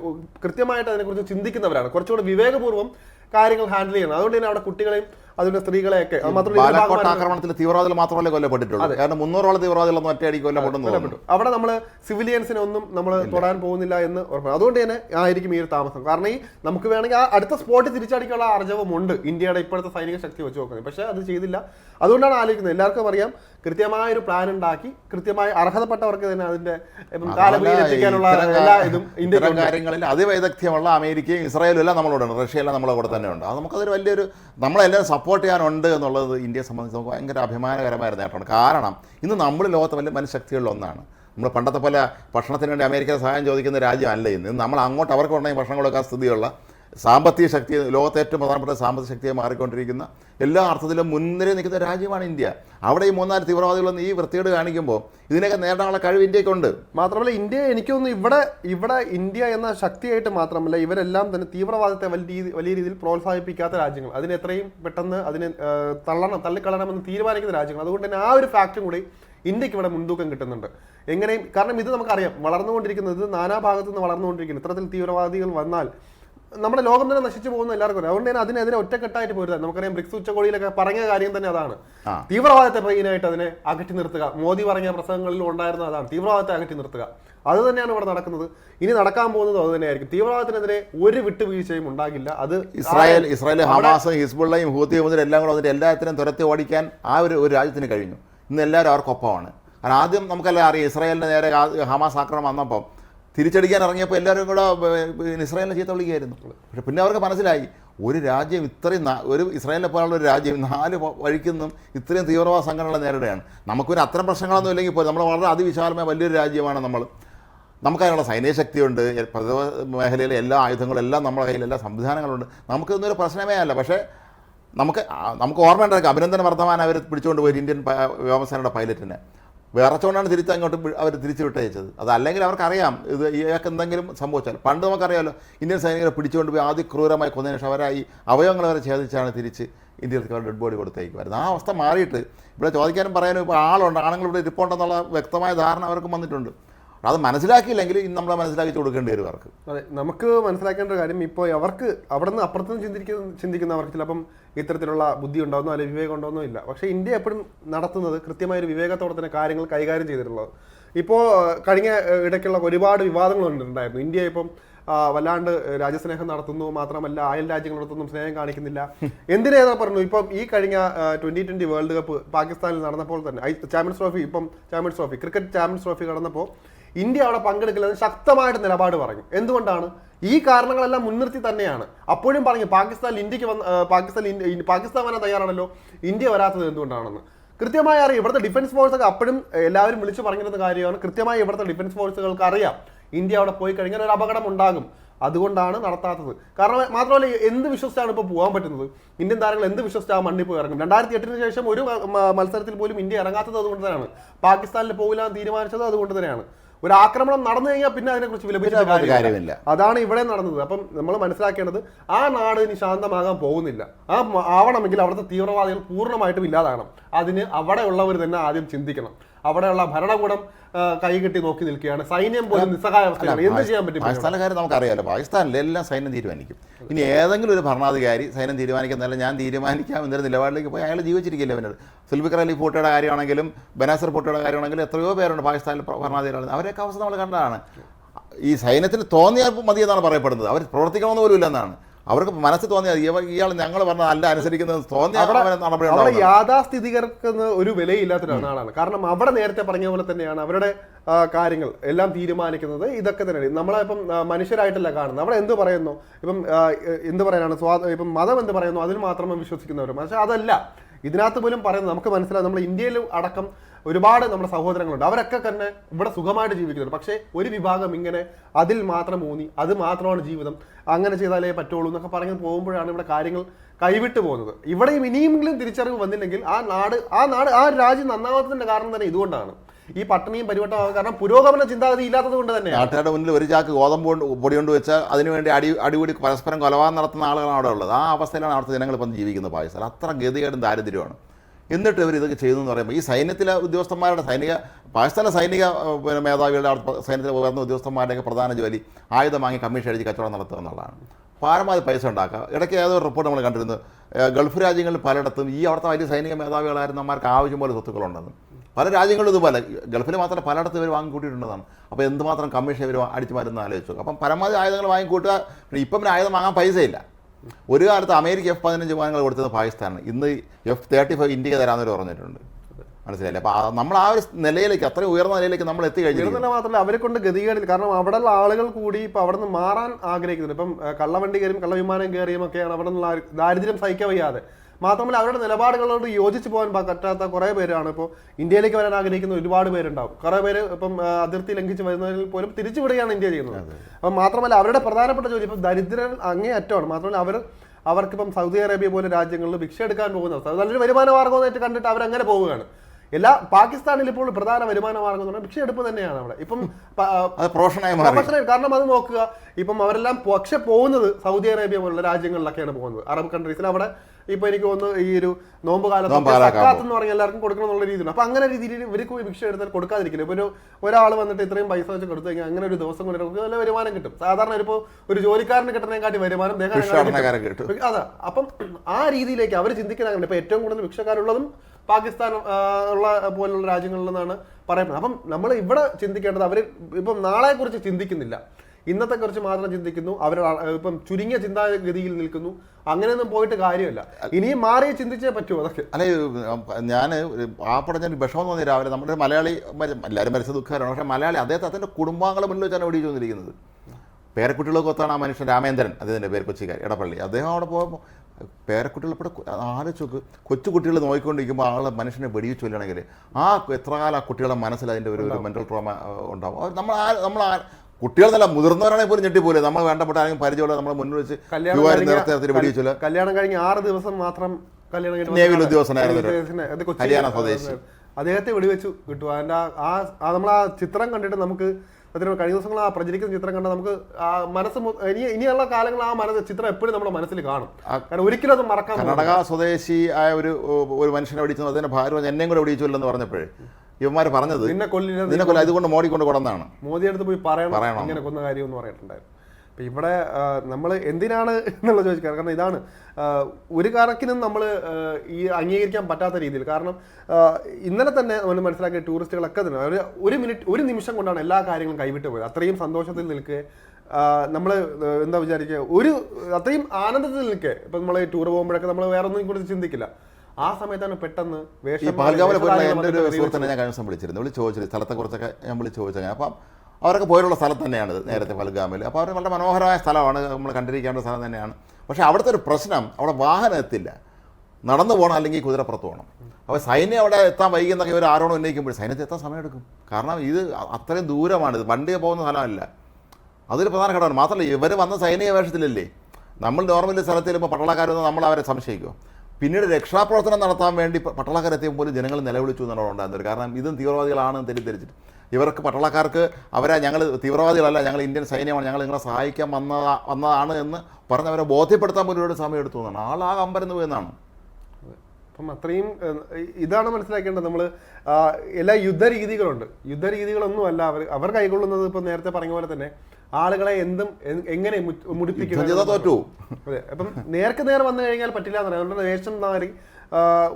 കൃത്യമായിട്ട് അതിനെക്കുറിച്ച് ചിന്തിക്കുന്നവരാണ്. കുറച്ചുകൂടെ വിവേകപൂർവം കാര്യങ്ങൾ ഹാൻഡിൽ ചെയ്യണം. അതുകൊണ്ട് തന്നെ അവിടെ കുട്ടികളെയും അതിന്റെ സ്ത്രീകളെയൊക്കെ ബാലക്കോട്ട് ആക്രമണത്തിൽ തീവ്രവാദികൾ മാത്രമല്ലേ കൊല്ലപ്പെട്ടിട്ടുള്ളൂ? കാരണം മുന്നൂറോളം തീവ്രവാദികളൊന്നും ഒറ്റയടിക്ക് കൊല്ലപ്പെടുന്നു അവിടെ നമ്മൾ സിവിലിയൻസിനെ ഒന്നും നമ്മൾ തൊടാൻ പോകുന്നില്ല എന്ന് ഉറപ്പാണ്. അതുകൊണ്ട് തന്നെ ആയിരിക്കും ഈ ഒരു താമസം. കാരണം ഈ നമുക്ക് വേണമെങ്കിൽ ആ അടുത്ത സ്പോട്ട് തിരിച്ചടിക്കാനുള്ള ആർജവമുണ്ട് ഇന്ത്യയുടെ ഇപ്പോഴത്തെ സൈനിക ശക്തി വെച്ച് നോക്കുന്നത്. പക്ഷേ അത് ചെയ്തില്ല. അതുകൊണ്ടാണ് ആലോചിക്കുന്നത്. എല്ലാവർക്കും അറിയാം കൃത്യമായ ഒരു പ്ലാൻ ഉണ്ടാക്കി കൃത്യമായി അർഹതപ്പെട്ടവർക്ക് തന്നെ അതിന്റെ എത്തിക്കാനുള്ള എല്ലാ ഇതും കാര്യങ്ങളിൽ അതിവൈദഗ്ധ്യമുള്ള അമേരിക്കയും ഇസ്രായേലും എല്ലാം നമ്മളോടാണ്. റഷ്യയെല്ലാം നമ്മളെ കൂടെ തന്നെ ഉണ്ട് അത് നമുക്കതൊരു വലിയൊരു നമ്മളെല്ലാം സപ്പോർട്ട് ചെയ്യാനുണ്ട് എന്നുള്ളത് ഇന്ത്യയെ സംബന്ധിച്ച് നമുക്ക് ഭയങ്കര അഭിമാനകരമായ നേട്ടമാണ് കാരണം ഇന്ന് നമ്മൾ ലോകത്തെ വലിയ മനുഷ്യശക്തികളിൽ ഒന്നാണ്. നമ്മൾ പണ്ടത്തെ പോലെ ഭക്ഷണത്തിന് വേണ്ടി അമേരിക്കയുടെ സഹായം ചോദിക്കുന്ന രാജ്യമല്ല ഇന്ന്. നമ്മൾ അങ്ങോട്ട് അവർക്ക് ഉണ്ടെങ്കിൽ ഭക്ഷണം കൊടുക്കാൻ സ്ഥിതിയുള്ള സാമ്പത്തിക ശക്തി ലോകത്തെ ഏറ്റവും പ്രധാനപ്പെട്ട സാമ്പത്തിക ശക്തിയെ മാറിക്കൊണ്ടിരിക്കുന്ന എല്ലാ അർത്ഥത്തിലും മുൻനിരയിൽ നിൽക്കുന്ന രാജ്യമാണ് ഇന്ത്യ. അവിടെ ഈ മൂന്നാൽ തീവ്രവാദികളൊന്നും ഈ വൃത്തികേട് കാണിക്കുമ്പോൾ ഇതിനൊക്കെ നേടാനുള്ള കഴിവ് ഇന്ത്യക്കുണ്ട് മാത്രമല്ല ഇന്ത്യ എനിക്കൊന്നും ഇവിടെ ഇവിടെ ഇന്ത്യ എന്ന ശക്തിയായിട്ട് മാത്രമല്ല ഇവരെല്ലാം തന്നെ തീവ്രവാദത്തെ വലിയ വലിയ രീതിയിൽ പ്രോത്സാഹിപ്പിക്കാത്ത രാജ്യങ്ങൾ. അതിന് എത്രയും പെട്ടെന്ന് അതിനെ തള്ളണം തള്ളിക്കളണമെന്ന് തീരുമാനിക്കുന്ന രാജ്യങ്ങൾ. അതുകൊണ്ട് തന്നെ ആ ഒരു ഫാക്റ്റും കൂടി ഇന്ത്യയ്ക്ക് ഇവിടെ മുൻതൂക്കം കിട്ടുന്നുണ്ട്. എങ്ങനെയും കാരണം ഇത് നമുക്കറിയാം വളർന്നുകൊണ്ടിരിക്കുന്നത് ഇത് നാനാഭാഗത്തു നിന്ന് വളർന്നുകൊണ്ടിരിക്കുന്നു. ഇത്തരത്തിൽ തീവ്രവാദികൾ വന്നാൽ നമ്മുടെ ലോകം തന്നെ നശിച്ചു പോകുന്ന എല്ലാവർക്കും അതുകൊണ്ട് തന്നെ അതിനെതിരെ ഒറ്റക്കെട്ടായിട്ട് പോരുന്നത് നമുക്കറിയാം ബ്രിക്സ് ഉച്ചകോടിയിലൊക്കെ പറഞ്ഞ കാര്യം തന്നെ അതാണ്. തീവ്രവാദത്തെ മെയിനായിട്ട് അതിനെ അകറ്റി നിർത്തുക. മോദി പറഞ്ഞ പ്രസംഗങ്ങളിൽ ഉണ്ടായിരുന്ന അതാണ്. തീവ്രവാദത്തെ അകറ്റി നിർത്തുക. അത് തന്നെയാണ് ഇവിടെ നടക്കുന്നത്. ഇനി നടക്കാൻ പോകുന്നത് അത് തന്നെയായിരിക്കും. തീവ്രവാദത്തിനെതിരെ ഒരു വിട്ടുവീഴ്ചയും ഉണ്ടാകില്ല. അത് ഇസ്രായേൽ ഇസ്രായേൽ ഹമാസ് ഹിസ്ബുള്ളയും ഹൂത്തിയും മുതൽ എല്ലാം കൂടെ വന്നിട്ട് എല്ലാത്തിനും തുരത്തി ഓടിക്കാൻ ആ ഒരു ഒരു രാജ്യത്തിന് കഴിഞ്ഞു. ഇന്ന് എല്ലാവരും അവർക്കൊപ്പമാണ് കാരണം ആദ്യം നമുക്കെല്ലാം അറിയാം ഇസ്രായേലിന്റെ നേരെ ഹമാസ് ആക്രമണം വന്നപ്പം തിരിച്ചടിക്കാൻ ഇറങ്ങിയപ്പോൾ എല്ലാവരും കൂടെ ഇസ്രായേലിനെ ചീത്ത വിളിക്കുകയായിരുന്നു. പക്ഷെ പിന്നെ അവർക്ക് മനസ്സിലായി ഒരു രാജ്യം ഇത്രയും ഒരു ഇസ്രായേലിനെ പോലുള്ള ഒരു രാജ്യം നാല് വഴിക്കുന്നും ഇത്രയും തീവ്രവാദ സംഘടനകളെ നേരിടുകയാണ്. നമുക്കൊരു അത്തരം പ്രശ്നങ്ങളൊന്നും ഇല്ലെങ്കിൽ പോലും നമ്മൾ വളരെ അതിവിശാലമായ വലിയൊരു രാജ്യമാണ് നമ്മൾ. നമുക്കതിനുള്ള സൈനിക ശക്തിയുണ്ട് പ്രതിരോധ മേഖലയിലെ എല്ലാ ആയുധങ്ങളും എല്ലാം നമ്മുടെ കയ്യിൽ എല്ലാ സംവിധാനങ്ങളുണ്ട്. നമുക്കിതൊന്നും ഒരു പ്രശ്നമേ അല്ല. പക്ഷേ നമുക്ക് നമുക്ക് ഓർമ്മയുണ്ടായിരിക്കും അഭിനന്ദന വർദ്ധമാൻ അവർ പിടിച്ചുകൊണ്ട് പോയി ഇന്ത്യൻ വ്യോമസേനയുടെ പൈലറ്റിനെ. വിറച്ചുകൊണ്ടാണ് തിരിച്ച് അങ്ങോട്ട് അവർ തിരിച്ചു വിട്ടയച്ചത്. അതല്ലെങ്കിൽ അവർക്കറിയാം ഇത് ഇയാൾക്ക് എന്തെങ്കിലും സംഭവിച്ചാൽ. പണ്ട് നമുക്കറിയാമല്ലോ ഇന്ത്യൻ സൈനികരെ പിടിച്ചുകൊണ്ട് പോയി ആദ്യ ക്രൂരമായി കൊന്നതിന് ശേഷം അവരായി അവയവങ്ങൾ വരെ ഛേദിച്ചാണ് തിരിച്ച് ഇന്ത്യയിലേക്ക് ഡെഡ് ബോഡി കൊടുത്തേക്കുമായിരുന്നു ആ അവസ്ഥ മാറിയിട്ട് ഇവിടെ ചോദിക്കാനും പറയാനും ഇപ്പോൾ ആളുണ്ട്. ആണുങ്ങൾ ഇവിടെ ഇരിപ്പുണ്ടെന്നുള്ള വ്യക്തമായ ധാരണ അവർക്കും വന്നിട്ടുണ്ട്. അത് മനസ്സിലാക്കിയില്ലെങ്കിൽ നമ്മളെ മനസ്സിലാക്കി കൊടുക്കേണ്ടി വരും അവർക്ക്. അതെ നമുക്ക് മനസ്സിലാക്കേണ്ട കാര്യം ഇപ്പോൾ അവർക്ക് അവിടെ നിന്ന് അപ്പുറത്തുനിന്ന് ചിന്തിക്കുന്ന ചിന്തിക്കുന്നവർക്ക് ചിലപ്പം ഇത്തരത്തിലുള്ള ബുദ്ധി ഉണ്ടാവുന്നോ അല്ലെങ്കിൽ വിവേകം ഉണ്ടോന്നോ ഇല്ല. പക്ഷേ ഇന്ത്യ എപ്പോഴും നടത്തുന്നത് കൃത്യമായ ഒരു വിവേകത്തോടെ തന്നെ കാര്യങ്ങൾ കൈകാര്യം ചെയ്തിട്ടുള്ളത്. ഇപ്പോൾ കഴിഞ്ഞ ഇടയ്ക്കുള്ള ഒരുപാട് വിവാദങ്ങൾ ഉണ്ടായിരുന്നു. ഇന്ത്യ ഇപ്പം വല്ലാണ്ട് രാജ്യസ്നേഹം നടത്തുന്നു മാത്രമല്ല അയൽ രാജ്യങ്ങളോടൊന്നും സ്നേഹം കാണിക്കുന്നില്ല. എന്തിനേതാ പറഞ്ഞു ഇപ്പം ഈ കഴിഞ്ഞ ട്വന്റി ട്വന്റി വേൾഡ് കപ്പ് പാകിസ്ഥാനിൽ നടന്നപ്പോൾ തന്നെ ചാമ്പ്യൻസ് ട്രോഫി ഇപ്പം champions trophy cricket champions trophy നടന്നപ്പോൾ ഇന്ത്യ അവിടെ പങ്കെടുക്കില്ലെന്ന് ശക്തമായിട്ട് നിലപാട് പറഞ്ഞു. എന്തുകൊണ്ടാണ്? ഈ കാരണങ്ങളെല്ലാം മുൻനിർത്തി തന്നെയാണ്. അപ്പോഴും പറഞ്ഞു പാകിസ്ഥാൻ ഇന്ത്യയ്ക്ക് വന്ന് പാകിസ്ഥാൻ പാകിസ്ഥാൻ വരാൻ തയ്യാറാണല്ലോ? ഇന്ത്യ വരാത്തത് എന്തുകൊണ്ടാണെന്ന്. കൃത്യമായി അറിയാം ഇവിടുത്തെ ഡിഫൻസ് ഫോഴ്സ് ഒക്കെ അപ്പോഴും എല്ലാവരും വിളിച്ചു പറഞ്ഞിരുന്ന കാര്യമാണ്. കൃത്യമായി ഇവിടുത്തെ ഡിഫൻസ് ഫോഴ്സുകൾക്ക് അറിയാം ഇന്ത്യ അവിടെ പോയി കഴിഞ്ഞാൽ ഒരു അപകടം ഉണ്ടാകും. അതുകൊണ്ടാണ് നടത്താത്തത്. കാരണം മാത്രമല്ല എന്ത് വിശ്വസിച്ചാണ് ഇപ്പോൾ പോകാൻ പറ്റുന്നത്? ഇന്ത്യൻ താരങ്ങൾ എന്ത് വിശ്വസിച്ച് ആ മണ്ണിൽ പോയി ഇറങ്ങും? രണ്ടായിരത്തി എട്ടിന് ശേഷം ഒരു മത്സരത്തിൽ പോലും ഇന്ത്യ ഇറങ്ങാത്തത് അതുകൊണ്ട് തന്നെയാണ്. പാകിസ്ഥാനിൽ പോകില്ല എന്ന് തീരുമാനിച്ചത് അതുകൊണ്ട് തന്നെയാണ്. ഒരു ആക്രമണം നടന്നു കഴിഞ്ഞാൽ പിന്നെ അതിനെക്കുറിച്ച് വിലപിച്ചിട്ട് കാര്യമില്ല. അതാണ് ഇവിടെ നടന്നത്. അപ്പം നമ്മൾ മനസ്സിലാക്കേണ്ടത് ആ നാട് ഇനി ശാന്തമാകാൻ പോകുന്നില്ല. ആ ആവണമെങ്കിൽ അവിടുത്തെ തീവ്രവാദികൾ പൂർണമായിട്ടും ഇല്ലാതാകണം. അതിന് അവിടെ ഉള്ളവർ തന്നെ ആദ്യം ചിന്തിക്കണം. അവിടെയുള്ള ഭരണകൂടം കൈകെട്ടി നോക്കി നിൽക്കുകയാണ്. സൈന്യം പോലും നിസ്സഹായ എന്ത് ചെയ്യാൻ പറ്റും? നമുക്കറിയാലോ. പാകിസ്ഥാനിൽ എല്ലാം സൈന്യം തീരുമാനിക്കും. ഇനി ഏതെങ്കിലും ഒരു ഭരണാധികാരി സൈന്യം തീരുമാനിക്കുന്നതല്ല ഞാൻ തീരുമാനിക്കാം എന്നൊരു നിലപാടിലേക്ക് പോയി അയാൾ ജീവിച്ചിരിക്കില്ല അവനോട്? സുൽബിക്കർ അലി ഫോട്ടോയുടെ കാര്യമാണെങ്കിലും ബനാസർ ഫോട്ടോയുടെ കാര്യമാണെങ്കിലും എത്രയോ പേരുണ്ട് പാകിസ്ഥാനിൽ ഭരണാധികാരികൾ. അവരൊക്കെ അവസ്ഥ നമ്മൾ കണ്ടതാണ്. ഈ സൈന്യത്തിന് തോന്നിയാൽ മതി എന്നാണ് പറയപ്പെടുന്നത്. അവർ പ്രവർത്തിക്കണമെന്ന് പോലും ഇല്ല എന്നാണ് അവർക്ക് മനസ്സിൽ തോന്നിയ ഇയാൾ ഞങ്ങൾ പറഞ്ഞ അല്ല അനുസരിക്കുന്നത് തോന്നിയ. യാഥാസ്ഥിതികർക്ക് ഒരു വിലയില്ലാത്തൊരു ആളാണ്. കാരണം അവിടെ നേരത്തെ പറഞ്ഞ പോലെ തന്നെയാണ് അവരുടെ കാര്യങ്ങൾ എല്ലാം തീരുമാനിക്കുന്നത് ഇതൊക്കെ തന്നെയാണ് നമ്മളെ ഇപ്പം മനുഷ്യരായിട്ടല്ല കാണുന്നത്. അവിടെ എന്ത് പറയുന്നു? ഇപ്പം എന്ത് പറയാനാണ്? സ്വാ ഇപ്പം മതം എന്ത് പറയുന്നു? അതിൽ മാത്രമേ വിശ്വസിക്കുന്നവരും. പക്ഷെ അതല്ല. ഇതിനകത്ത് പോലും പറയുന്നത് നമുക്ക് മനസ്സിലാവും നമ്മൾ ഇന്ത്യയിൽ അടക്കം ഒരുപാട് നമ്മുടെ സഹോദരങ്ങളുണ്ട്. അവരൊക്കെ തന്നെ ഇവിടെ സുഖമായിട്ട് ജീവിക്കുന്നുണ്ട്. പക്ഷേ ഒരു വിഭാഗം ഇങ്ങനെ അതിൽ മാത്രം ഊന്നി അത് മാത്രമാണ് ജീവിതം അങ്ങനെ ചെയ്താലേ പറ്റുള്ളൂ എന്നൊക്കെ പറഞ്ഞ് പോകുമ്പോഴാണ് ഇവിടെ കാര്യങ്ങൾ കൈവിട്ടു പോകുന്നത്. ഇവിടെയും ഇനിയെങ്കിലും തിരിച്ചറിവ് വന്നില്ലെങ്കിൽ ആ നാട് ആ നാട് ആ രാജ്യം നന്നാവാത്തതിന്റെ കാരണം തന്നെ ഇതുകൊണ്ടാണ്. ഈ പട്ടിണിയും പരിവട്ടമാകും കാരണം പുരോഗമന ചിന്താഗതി ഇല്ലാത്തത് കൊണ്ട് തന്നെ നാട്ടുകാരുടെ മുന്നിൽ ഒരു ചാക്ക് ഗോതമ്പ് പൊടി കൊണ്ട് വെച്ചാൽ അതിനുവേണ്ടി അടി അടികൂടി പരസ്പരം കൊലപാതകം നടത്തുന്ന ആളുകളാണ് അവിടെ ഉള്ളത്. ആ അവസ്ഥയിലാണ് അവിടുത്തെ ജനങ്ങൾ ഇപ്പം ജീവിക്കുന്നത് പാകിസ്ഥാൻ അത്ര ഗതികേടും ദാരിദ്ര്യമാണ് എന്നിട്ട് ഇവർ ഇതൊക്കെ ചെയ്തു എന്ന് പറയുമ്പോൾ ഈ സൈന്യത്തിലെ ഉദ്യോഗസ്ഥന്മാരുടെ സൈനിക പാകിസ്ഥാനിലെ സൈനിക പിന്നെ മേധാവികളുടെ സൈന്യത്തിലെ ഉയർന്ന ഉദ്യോഗസ്ഥന്മാരുടെയൊക്കെ പ്രധാന ജോലി ആയുധം വാങ്ങി കമ്മീഷൻ അടിച്ച് കച്ചവടം നടത്തുക എന്നുള്ളതാണ്. പാരമാവധി പൈസ ഉണ്ടാക്കുക. ഇടയ്ക്ക് ഏതൊരു റിപ്പോർട്ട് നമ്മൾ കണ്ടിരുന്നു. ഗൾഫ് രാജ്യങ്ങളിൽ പലയിടത്തും ഈ അവിടുത്തെ വലിയ സൈനിക മേധാവികളായിരുന്നു അമ്മമാർക്ക് ആവശ്യം പോലെ സ്വത്തുക്കളുണ്ടെന്ന്. പല രാജ്യങ്ങളും ഇതുപോലെ. ഗൾഫിൽ മാത്രം പലയിടത്തും ഇവർ വാങ്ങിക്കൂട്ടിയിട്ടുണ്ടെന്നാണ്. അപ്പോൾ എന്തുമാത്രം കമ്മീഷൻ ഇവർ അടിച്ചു മരുന്ന് ആലോചിച്ചു അപ്പം പരമാവധി ആയുധങ്ങൾ വാങ്ങിക്കൂട്ടുക. ഇപ്പം ആയുധം വാങ്ങാൻ പൈസയില്ല. ഒരു കാലത്ത് അമേരിക്ക എഫ് പതിനഞ്ച് വിമാനങ്ങൾ കൊടുത്തത് പാകിസ്ഥാനാണ്. ഇന്ന് എഫ് തേർട്ടി ഫൈവ് ഇന്ത്യയ്ക്ക് തരാമെന്നൊരു പറഞ്ഞിട്ടുണ്ട്. മനസ്സിലായില്ലേ? അപ്പോൾ നമ്മൾ ആ ഒരു നിലയിലേക്ക് അത്രയും ഉയർന്ന നിലയിലേക്ക് നമ്മൾ എത്തി കഴിഞ്ഞിരിക്കുന്നു ഉയർന്നില്ല മാത്രമല്ല അവരെ കൊണ്ട് ഗതികേടിൽ കാരണം അവിടെയുള്ള ആളുകൾ കൂടി ഇപ്പോൾ അവിടെ നിന്ന് മാറാൻ ആഗ്രഹിക്കുന്നുണ്ട്. ഇപ്പം കള്ളവണ്ടി കയറിയും കള്ളവിമാനം കയറിയും ഒക്കെയാണ് അവിടെ നിന്നുള്ള ദാരിദ്ര്യം സഹിക്കാൻ വയ്യാതെ. മാത്രമല്ല അവരുടെ നിലപാടുകളോട് യോജിച്ച് പോകാൻ പറ്റാത്ത കുറേ പേരാണ് ഇപ്പോൾ ഇന്ത്യയിലേക്ക് വരാൻ ആഗ്രഹിക്കുന്ന ഒരുപാട് പേരുണ്ടാവും. കുറേ പേര് ഇപ്പം അതിർത്തി ലംഘിച്ച് വരുന്നതിൽ പോലും തിരിച്ചുവിടുകയാണ് ഇന്ത്യ ചെയ്യുന്നത്. അപ്പം മാത്രമല്ല അവരുടെ പ്രധാനപ്പെട്ട ജോലി ഇപ്പം ദരിദ്രൻ അങ്ങേ അറ്റമാണ് മാത്രമല്ല അവർ അവർക്കിപ്പം സൗദി അറേബ്യ പോലെ രാജ്യങ്ങളിൽ ഭിക്ഷ എടുക്കാൻ പോകുന്ന അവസ്ഥ. നല്ലൊരു വരുമാന മാർഗമെന്നായിട്ട് കണ്ടിട്ട് അവരങ്ങനെ പോവുകയാണ്. എല്ലാ പാകിസ്ഥാനിൽ ഇപ്പോൾ പ്രധാന വരുമാന മാർഗം എന്ന് പറഞ്ഞാൽ ഭിക്ഷ എടുപ്പ് തന്നെയാണ് അവിടെ. ഇപ്പം പ്രൊഫഷണൽ കാരണം അത് നോക്കുക. ഇപ്പം അവരെല്ലാം പക്ഷെ പോകുന്നത് സൗദി അറേബ്യ പോലുള്ള രാജ്യങ്ങളിലൊക്കെയാണ് പോകുന്നത്. അറബ് കൺട്രീസിൽ അവിടെ ഇപ്പൊ എനിക്ക് ഒന്ന് ഈ ഒരു നോമ്പ് കാലത്ത് സക്കാത്ത് എന്ന് പറഞ്ഞാൽ എല്ലാവർക്കും കൊടുക്കണം എന്നുള്ള രീതിയിൽ അപ്പൊ അങ്ങനെ രീതിയിൽ ഇവർക്ക് ഭിക്ഷ എടുത്താൽ കൊടുക്കാതിരിക്കില്ല. ഇപ്പൊ ഒരു ഒരാൾ വന്നിട്ട് ഇത്രയും പൈസ വെച്ച് കൊടുത്തു കഴിഞ്ഞാൽ അങ്ങനെ ഒരു ദിവസം കൊണ്ട് നമുക്ക് നല്ല വരുമാനം കിട്ടും. സാധാരണ ഇപ്പോൾ ഒരു ജോലിക്കാരന് കിട്ടുന്നതിനെക്കാട്ടി വരുമാനം അതെ. അപ്പം ആ രീതിയിലേക്ക് അവർ ചിന്തിക്കുന്ന ഇപ്പൊ ഏറ്റവും കൂടുതൽ ഭിക്ഷക്കാരുള്ളതും പാകിസ്ഥാൻ ഉള്ള പോലുള്ള രാജ്യങ്ങളിൽ നിന്നാണ് പറയുന്നത്. അപ്പം നമ്മൾ ഇവിടെ ചിന്തിക്കേണ്ടത് അവർ ഇപ്പം നാളെ കുറിച്ച് ചിന്തിക്കുന്നില്ല. ഇന്നത്തെ കുറച്ച് മാത്രം ചിന്തിക്കുന്നു. അവർ ഇപ്പം ചുരുങ്ങിയ ചിന്താഗതിയിൽ നിൽക്കുന്നു. അങ്ങനെയൊന്നും പോയിട്ട് കാര്യമില്ല. ഇനിയും മാറി ചിന്തിച്ചേ പറ്റുമോ അതൊക്കെ. അല്ലെ ഞാൻ ആ ഞാൻ വിഷമം തോന്നി രാവിലെ നമ്മുടെ മലയാളി എല്ലാവരും മരിച്ച ദുഃഖകരമാണ്. പക്ഷേ മലയാളി അദ്ദേഹത്തെ അതിന്റെ കുടുംബാംഗങ്ങളെ മുന്നിൽ വെച്ചാണ് ഓടി ചോദിച്ചിരിക്കുന്നത് പേരക്കുട്ടികളൊക്കെ ഒത്താണ് ആ മനുഷ്യൻ രാമേന്ദ്രൻ അദ്ദേഹത്തിന്റെ പേര് കൊച്ചിക്കാർ ഇടപ്പള്ളി അദ്ദേഹം അവിടെ പോകുമ്പോൾ പേരക്കുട്ടികളിപ്പോൾ ആലോചിച്ച് കൊച്ചു കുട്ടികൾ നോക്കിക്കൊണ്ടിരിക്കുമ്പോൾ ആളെ മനുഷ്യനെ വെടിവെച്ച് കൊല്ലണമെങ്കിൽ ആ എത്ര കാലം ആ കുട്ടികളുടെ മനസ്സിൽ അതിന്റെ ഒരു മെന്റൽ മെന്റൽ ട്രോമ ഉണ്ടാവും. നമ്മൾ ആ നമ്മൾ ആ കുട്ടികൾ നല്ല മുതിർന്നവരാണെങ്കിൽ പോലും ഞെട്ടിപ്പോലെ നമ്മൾ വേണ്ടപ്പെട്ട ആരെങ്കിലും പരിചയമുള്ള നമ്മളെ മുന്നിൽ വെച്ച് നേരത്തെ നേരത്തെ വെടിവെച്ചില്ല കല്യാണം കഴിഞ്ഞ് ആറ് ദിവസം മാത്രം കല്യാണം കഴിഞ്ഞ ഉദ്യോഗസ്ഥനായിരുന്ന ഹരിയാന സ്വദേശി. അദ്ദേഹത്തെ വെടിവെച്ചു കിട്ടുക അതിന്റെ ആ- ആ നമ്മൾ ആ ചിത്രം കണ്ടിട്ട് നമുക്ക് അതിന് കഴിഞ്ഞ ദിവസങ്ങൾ ആ പ്രചരിക്കുന്ന ചിത്രം കണ്ട നമുക്ക് ആ മനസ്സ് ഇനി ഇനിയുള്ള കാലങ്ങൾ ആ മനസ്സ് ചിത്രം എപ്പോഴും നമ്മുടെ മനസ്സിൽ കാണും. കാരണം ഒരിക്കലും അത് മറക്കാൻ കർണാടക സ്വദേശി ആയ ഒരു ഒരു മനുഷ്യനെ വിളിച്ചു അതിന്റെ ഭാര്യ എന്നെയും കൂടെ വെടിയിച്ചുല്ലെന്ന് പറഞ്ഞപ്പോഴേ. ഇവന്മാർ പറഞ്ഞത് നിന്നെ കൊല്ലില്ല നിന്നെ കൊല്ല. അതുകൊണ്ട് മോഡി കൊണ്ട് കൊടന്നാണ്. മോദി അടുത്ത് പോയി പറയണം പറയണം. ഇങ്ങനെ കൊന്ന കാര്യം എന്ന് പറഞ്ഞിട്ടുണ്ടായിരുന്നു. അപ്പം ഇവിടെ നമ്മൾ എന്തിനാണ് എന്നുള്ള ചോദിക്കാറ്? കാരണം ഇതാണ് ഒരു കണക്കിനും നമ്മൾ ഈ അംഗീകരിക്കാൻ പറ്റാത്ത രീതിയിൽ. കാരണം ഇന്നലെ തന്നെ നമ്മൾ മനസ്സിലാക്കിയ ടൂറിസ്റ്റുകളൊക്കെ തന്നെ ഒരു ഒരു മിനിറ്റ് ഒരു നിമിഷം കൊണ്ടാണ് എല്ലാ കാര്യങ്ങളും കൈവിട്ട് പോയത്. അത്രയും സന്തോഷത്തിൽ നിൽക്കുക നമ്മൾ എന്താ വിചാരിക്കുക ഒരു അത്രയും ആനന്ദത്തിൽ നിൽക്കുക ഇപ്പം നമ്മൾ ടൂർ പോകുമ്പോഴൊക്കെ നമ്മൾ വേറെ ഒന്നും കുറിച്ച് ചിന്തിക്കില്ല. ആ സമയത്താണ് പെട്ടെന്ന് എന്റെ വേഷം പാൽഗാവിലെ പോലുള്ള എന്റെ ഒരു സുഹൃത്തിനെ ഞാൻ കഴിഞ്ഞ ദിവസം വിളിച്ചിരുന്നു. വിളിച്ച് ചോദിച്ചത് സ്ഥലത്തെ കുറിച്ചൊക്കെ ഞാൻ വിളിച്ച് ചോദിച്ചത് അപ്പം അവരൊക്കെ പോയുള്ള സ്ഥലം തന്നെയാണ് നേരത്തെ പൽഗാമിൽ അപ്പോൾ അവർ വളരെ മനോഹരമായ സ്ഥലമാണ്. നമ്മൾ കണ്ടിരിക്കേണ്ട സ്ഥലം തന്നെയാണ്. പക്ഷേ അവിടുത്തെ ഒരു പ്രശ്നം അവിടെ വാഹനം എത്തില്ല. നടന്നു പോകണം അല്ലെങ്കിൽ കുതിരപ്പുറത്ത് പോകണം. അപ്പോൾ സൈന്യം അവിടെ എത്താൻ വൈകുന്നൊക്കെ ഇവർ ആരോണം ഉന്നയിക്കുമ്പോൾ സൈന്യത്തിൽ എത്താൻ സമയമെടുക്കും. കാരണം ഇത് അത്രയും ദൂരമാണ്. ഇത് വണ്ടി പോകുന്ന സ്ഥലമല്ല. അതൊരു പ്രധാന ഘടകമാണ്. മാത്രമല്ല ഇവർ വന്ന സൈനിക വേഷത്തിലല്ലേ? നമ്മൾ നോർമലി സ്ഥലത്തിൽ ഇപ്പോൾ പട്ടാളക്കാരൊന്നും നമ്മൾ അവരെ സംശയിക്കും പിന്നീട് രക്ഷാപ്രവർത്തനം നടത്താൻ വേണ്ടി പ- പട്ടാളക്കാരെത്തിയപ്പോൾ പോലും ജനങ്ങൾ നിലവിളിച്ചു എന്നാണ് ഉണ്ടായിരുന്നത് കാരണം. ഇതും തീവ്രവാദികളാണെന്ന് തെറ്റിദ്ധരിച്ചിട്ട്. ഇവർക്ക് പട്ടാളക്കാർക്ക് അവരെ ഞങ്ങൾ തീവ്രവാദികളല്ല ഞങ്ങൾ ഇന്ത്യൻ സൈന്യമാണ് ഞങ്ങൾ നിങ്ങളെ സഹായിക്കാൻ വന്നതാ വന്നതാണ് എന്ന് പറഞ്ഞ് അവരെ ബോധ്യപ്പെടുത്താൻ പോലും ഒരു സമയം എടുത്തു എന്നാണ്. ആളാ അമ്പരന്ന് പോയെന്നാണ്. അപ്പം അത്രയും ഇതാണ് മനസ്സിലാക്കേണ്ടത്. നമ്മൾ എല്ലാ യുദ്ധരീതികളുണ്ട്. യുദ്ധരീതികളൊന്നുമല്ല അവർ അവർ കൈകൊള്ളുന്നത് ഇപ്പം നേരത്തെ പറഞ്ഞ പോലെ തന്നെ ആളുകളെ എന്തും എങ്ങനെ മു- യുദ്ധം മുടിപ്പിക്കുന്നത് ചെയ്താൽ തോറ്റു. അതെ. അപ്പം നേർക്ക് നേർ വന്നു കഴിഞ്ഞാൽ പറ്റില്ല എന്ന് പറയാം. അതുകൊണ്ട് വേഷം മാറി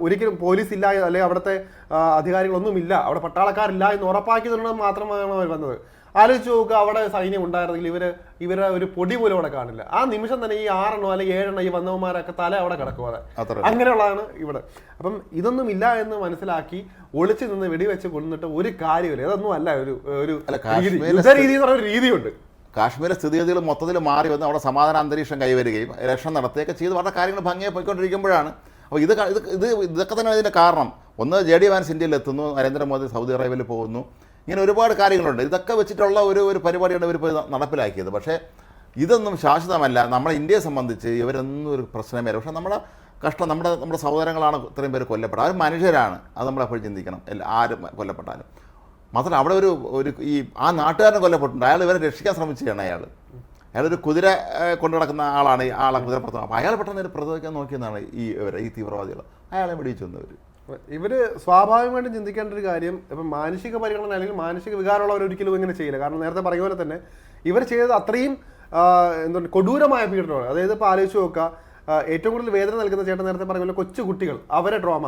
ഒരിക്കലും പോലീസ് ഇല്ല അല്ലെങ്കിൽ അവിടുത്തെ ആ, അധികാരികളൊന്നും ഇല്ല അവിടെ പട്ടാളക്കാരില്ല എന്ന് ഉറപ്പാക്കിയതുകൊണ്ട് മാത്രമാണ് അവർ വന്നത്. ആലോചിച്ച് നോക്കുക അവിടെ സൈന്യം ഉണ്ടായിരുന്നെങ്കിൽ ഇവർ ഇവരെ ഒരു പൊടി പോലും അവിടെ കാണില്ല. ആ നിമിഷം തന്നെ ഈ ആറെണ്ണോ അല്ലെങ്കിൽ ഏഴെണ്ണോ ഈ വന്നവന്മാരൊക്കെ തല അവിടെ കിടക്കുവാതെ അങ്ങനെയുള്ളതാണ് ഇവിടെ. അപ്പം ഇതൊന്നും ഇല്ല എന്ന് മനസ്സിലാക്കി ഒളിച്ചു നിന്ന് വെടിവെച്ച് കൊണ്ടിട്ട് ഒരു കാര്യമില്ല ഇതൊന്നും അല്ല ഒരു ഒരു രീതി രീതിയുണ്ട്. കാശ്മീരിലെ സ്ഥിതിഗതികൾ മൊത്തത്തിൽ മാറി വന്ന് അവിടെ സമാധാന അന്തരീക്ഷം കൈവരികയും ഇലക്ഷൻ നടത്തുകയൊക്കെ ചെയ്ത് വളരെ കാര്യങ്ങൾ ഭംഗിയായി പോയിക്കൊണ്ടിരിക്കുമ്പോഴാണ്. അപ്പോൾ ഇത് ഇത് ഇത് ഇതൊക്കെ തന്നെ ഇതിന്റെ കാരണം. ഒന്ന് ജെ ഡി വാൻസ് ഇന്ത്യയിൽ എത്തുന്നു നരേന്ദ്രമോദി സൗദി അറേബ്യയിൽ പോകുന്നു. ഇങ്ങനെ ഒരുപാട് കാര്യങ്ങളുണ്ട്. ഇതൊക്കെ വെച്ചിട്ടുള്ള ഒരു ഒരു പരിപാടിയാണ് ഇവർ നടപ്പിലാക്കിയത്. പക്ഷേ ഇതൊന്നും ശാശ്വതമല്ല. നമ്മളെ ഇന്ത്യയെ സംബന്ധിച്ച് ഇവരൊന്നും ഒരു പ്രശ്നമേ ഇല്ല. പക്ഷേ നമ്മുടെ കഷ്ടം നമ്മുടെ നമ്മുടെ സഹോദരങ്ങളാണ് ഇത്രയും പേര് കൊല്ലപ്പെട്ടത്. അവർ മനുഷ്യരാണ്. അത് നമ്മൾ എപ്പോഴും ചിന്തിക്കണം. എല്ലാ ആരും കൊല്ലപ്പെട്ടാലും. മാത്രമല്ല അവിടെ ഒരു ഒരു ഈ ആ നാട്ടുകാരനെ കൊല്ലപ്പെട്ടിട്ടുണ്ട്. അയാൾ ഇവരെ രക്ഷിക്കാൻ ശ്രമിച്ചതാണ് അയാൾ. അയാളൊരു കുതിര കൊണ്ടു നടക്കുന്ന ആളാണ് ഈ ആളെ കുതിര പുറത്ത് അപ്പോൾ അയാൾ പെട്ടെന്ന് പ്രതിരോധിക്കാൻ നോക്കിയെന്നാണ് ഈ ഇവരെ ഈ തീവ്രവാദികൾ അയാളെ വെടിവെച്ചു വന്നവർ ഇവർ. സ്വാഭാവികമായിട്ടും ചിന്തിക്കേണ്ട ഒരു കാര്യം ഇപ്പം മാനസിക പരിഗണന അല്ലെങ്കിൽ മാനസിക വികാരമുള്ളവർ ഒരിക്കലും ഇങ്ങനെ ചെയ്യില്ല. കാരണം നേരത്തെ പറഞ്ഞ പോലെ തന്നെ ഇവർ ചെയ്തത് അത്രയും എന്താ പറയുക കൊടൂരമായ പീഡനമാണ്. അതായത് ഇപ്പോൾ ആലോചിച്ച് നോക്കുക ഏറ്റവും കൂടുതൽ വേദന നൽകുന്ന ചേട്ടൻ നേരത്തെ പറഞ്ഞ കൊച്ചു കുട്ടികൾ അവരെ ഡ്രാമ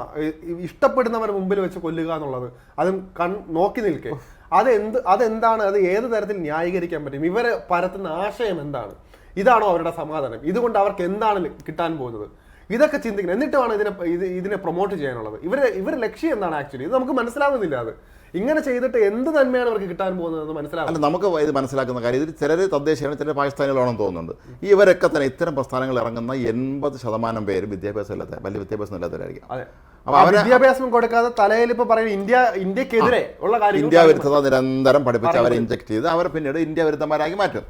ഇഷ്ടപ്പെടുന്നവരെ മുമ്പിൽ വെച്ച് കൊല്ലുക എന്നുള്ളത്. അതും കൺ നോക്കി നിൽക്കെ. അതെന്ത് അതെന്താണ് അത് ഏത് തരത്തിൽ ന്യായീകരിക്കാൻ പറ്റും? ഇവരെ പരത്തുന്ന ആശയം എന്താണ്? ഇതാണോ അവരുടെ സമാധാനം? ഇതുകൊണ്ട് അവർക്ക് എന്താണ് കിട്ടാൻ പോകുന്നത്? ഇതൊക്കെ ചിന്തിക്കണം. എന്നിട്ടുമാണ് ഇതിനെ ഇത് ഇതിനെ പ്രൊമോട്ട് ചെയ്യാനുള്ളത്. ഇവരെ ഇവരുടെ ലക്ഷ്യം എന്താണ് ആക്ച്വലി ഇത് നമുക്ക് മനസ്സിലാവുന്നില്ല അത്. ഇങ്ങനെ ചെയ്തിട്ട് എന്ത് നന്മയാണ് അവർക്ക് കിട്ടാൻ പോകുന്നത് എന്ന് മനസ്സിലാവും നമുക്ക് ഇത് മനസ്സിലാക്കുന്ന കാര്യം ഇതിൽ ചിലർ തദ്ദേശീയമാണ് ചിലർ പാകിസ്ഥാനികളാണെന്ന് തോന്നുന്നുണ്ട് ഇവരൊക്കെ തന്നെ ഇത്തരം പ്രസ്ഥാനങ്ങൾ ഇറങ്ങുന്ന എൺപത് ശതമാനം പേര് വിദ്യാഭ്യാസം ഇല്ലാത്ത വലിയ വിദ്യാഭ്യാസം ഇല്ലാത്തവരായിരിക്കും വിദ്യാഭ്യാസം കൊടുക്കാതെ തലയിൽ ഇപ്പൊ പറയുന്നത് ഇന്ത്യ ഇന്ത്യക്കെതിരെ ഉള്ള കാര്യം ഇന്ത്യ വിരുദ്ധത നിരന്തരം പഠിപ്പിച്ച് അവരെ ഇഞ്ചക്ട് ചെയ്ത് അവരെ പിന്നീട് ഇന്ത്യ വിരുദ്ധന്മാരാക്കി മാറ്റും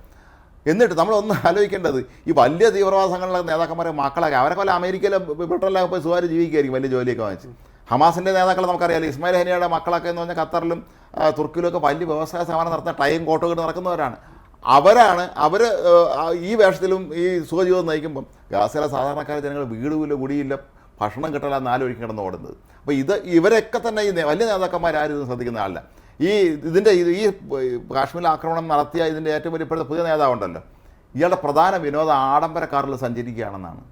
എന്നിട്ട് നമ്മൾ ഒന്ന് ആലോചിക്കേണ്ടത് ഈ വലിയ തീവ്രവാദ സംഘടനകളുടെ നേതാക്കന്മാരെ മക്കളൊക്കെ അവരെ പോലെ അമേരിക്കയിലെ ബ്രിട്ടനിലൊക്കെ പോയി സുഖമായി ജീവിക്കുകയായിരിക്കും വലിയ ജോലിയൊക്കെ വാങ്ങിച്ച് ഹമാസിന്റെ നേതാക്കൾ നമുക്കറിയാലോ ഇസ്മായിൽ ഹനിയുടെ മക്കളൊക്കെ എന്ന് പറഞ്ഞാൽ ഖത്തറിലും തുർക്കിയിലൊക്കെ വലിയ വ്യവസായ സ്ഥാപനം നടത്തുന്ന ടൈം കോട്ടുകൾ നടക്കുന്നവരാണ്. അവരാണ് അവർ ഈ വേഷത്തിലും ഈ സുഖജീവിതം നയിക്കുമ്പം ഗാസയിലെ സാധാരണക്കാരെ ജനങ്ങൾ വീടുമില്ല കുടിയില്ല ഭക്ഷണം കിട്ടില്ല നാലൊഴുക്കി കിടന്ന് ഓടുന്നത്. അപ്പോൾ ഇത് ഇവരൊക്കെ തന്നെ ഈ വലിയ നേതാക്കന്മാരാരും ഇത് ശ്രദ്ധിക്കുന്ന ആളല്ല. ഈ ഇതിന്റെ ഇത് ഈ കാശ്മീർ ആക്രമണം നടത്തിയ ഇതിന്റെ ഏറ്റവും വലിയ ഇപ്പോഴത്തെ പുതിയ നേതാവുണ്ടല്ലോ. ഇയാളുടെ പ്രധാന വിനോദം ആഡംബര കാറിൽ സഞ്ചരിക്കുകയാണെന്നാണ്.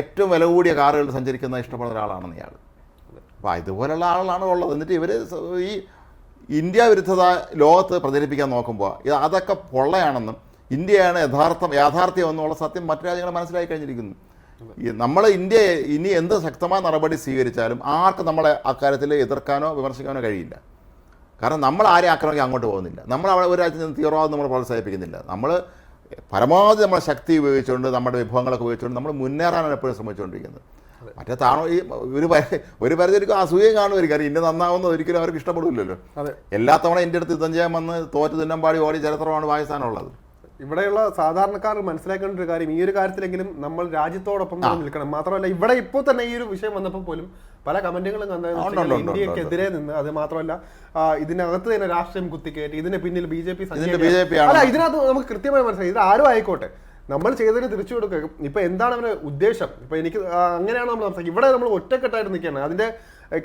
ഏറ്റവും വില കൂടിയ കാറുകളിൽ സഞ്ചരിക്കുന്ന ഇഷ്ടപ്പെടുന്ന ഒരാളാണെന്ന് ഇയാൾ അപ്പോൾ ഇതുപോലെയുള്ള ആളുകളാണ് ഉള്ളത്. എന്നിട്ട് ഇവർ ഈ ഇന്ത്യ വിരുദ്ധത ലോകത്ത് പ്രചരിപ്പിക്കാൻ നോക്കുമ്പോൾ ഇത് അതൊക്കെ പൊള്ളയാണെന്നും ഇന്ത്യയാണ് യഥാർത്ഥം യാഥാർത്ഥ്യം എന്നുള്ള സത്യം മറ്റു രാജ്യങ്ങൾ മനസ്സിലാക്കി കഴിഞ്ഞിരിക്കുന്നു. നമ്മൾ ഇന്ത്യ ഇനി എന്ത് ശക്തമായ നടപടി സ്വീകരിച്ചാലും ആർക്കും നമ്മളെ അക്കാര്യത്തിൽ എതിർക്കാനോ വിമർശിക്കാനോ കഴിയില്ല. കാരണം നമ്മൾ ആരെ ആക്രമിക്കാൻ അങ്ങോട്ട് പോകുന്നില്ല. നമ്മൾ അവിടെ ഒരു രാജ്യത്ത് നിന്ന് തീവ്രവാദം നമ്മൾ പ്രോത്സാഹിപ്പിക്കുന്നില്ല. നമ്മൾ പരമാവധി നമ്മുടെ ശക്തി ഉപയോഗിച്ചുകൊണ്ട് നമ്മുടെ വിഭവങ്ങളൊക്കെ ഉപയോഗിച്ചുകൊണ്ട് നമ്മൾ മുന്നേറാനാണ് എപ്പോഴും ശ്രമിച്ചുകൊണ്ടിരിക്കുന്നത്. മറ്റേ താണോ ഈ ഒരു ഒരു പരിധിക്കും അസൂയം കാണുമായിരിക്കും. കാര്യം ഇന്ത്യ നന്നാവുന്നത് ഒരിക്കലും അവർക്ക് ഇഷ്ടപ്പെടില്ലല്ലോ. അതെ. എല്ലാ തവണ എന്റെ അടുത്ത് യുദ്ധം ചെയ്യാൻ വന്ന് തോറ്റ് തിന്നം പാടി ഓടി ചരിത്രമാണ് പാകിസ്ഥാനുള്ളത്. ഇവിടെയുള്ള സാധാരണക്കാർ മനസ്സിലാക്കേണ്ട ഒരു കാര്യം ഈ ഒരു കാര്യത്തിലെങ്കിലും നമ്മൾ രാജ്യത്തോടൊപ്പം നിൽക്കണം. മാത്രമല്ല ഇവിടെ ഇപ്പോൾ തന്നെ ഈ ഒരു വിഷയം വന്നപ്പോൾ പോലും പല കമന്റുകളും ഉണ്ട്, ഇന്ത്യക്കെതിരെ നിന്ന് അത് മാത്രമല്ല ഇതിനകത്ത് തന്നെ രാഷ്ട്രീയം കുത്തിക്കയറ്റി ഇതിന് പിന്നിൽ ബി ജെ പി. അല്ല ഇതിനകത്ത് നമുക്ക് കൃത്യമായി മനസ്സിലായി. ഇത് ആരും ആയിക്കോട്ടെ. നമ്മൾ ചെയ്തതിന് തിരിച്ചു കൊടുക്കുക. ഇപ്പൊ എന്താണ് അവരുടെ ഉദ്ദേശം? ഇപ്പൊ എനിക്ക് അങ്ങനെയാണ് നമ്മൾ സംസാരിക്കുന്നത് ഇവിടെ നമ്മൾ ഒറ്റക്കെട്ടായിട്ട് നിൽക്കുകയാണ്. അതിന്റെ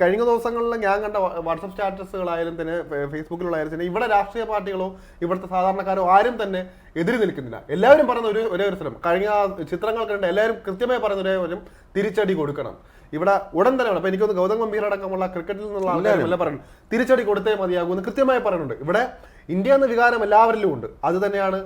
കഴിഞ്ഞ ദിവസങ്ങളിൽ ഞാൻ കണ്ട വാട്സപ്പ് സ്റ്റാറ്റസുകളായാലും തന്നെ ഫേസ്ബുക്കിലുള്ളായാലും തന്നെ ഇവിടെ രാഷ്ട്രീയ പാർട്ടികളോ ഇവിടുത്തെ സാധാരണക്കാരോ ആരും തന്നെ എതിരി നിൽക്കുന്നില്ല. എല്ലാവരും പറയുന്ന ഒരു ഒരേ ഒരു സ്ഥലം. കഴിഞ്ഞ ചിത്രങ്ങൾ കണ്ട എല്ലാവരും കൃത്യമായി പറയുന്ന ഒരേ ഒരു തിരിച്ചടി കൊടുക്കണം. ഇവിടെ ഉടൻ തന്നെ അപ്പൊ എനിക്കൊന്ന് ഗൗതം ഗംഭീർ അടക്കമുള്ള ക്രിക്കറ്റിൽ നിന്നുള്ള ആൾക്കാരും എല്ലാം പറയുന്നു. തിരിച്ചടി കൊടുത്തേ മതിയാകുമെന്ന് കൃത്യമായി പറയുന്നുണ്ട്. ഇവിടെ ഇന്ത്യ എന്ന വികാരം എല്ലാവരിലും ഉണ്ട്. അത് തന്നെയാണ്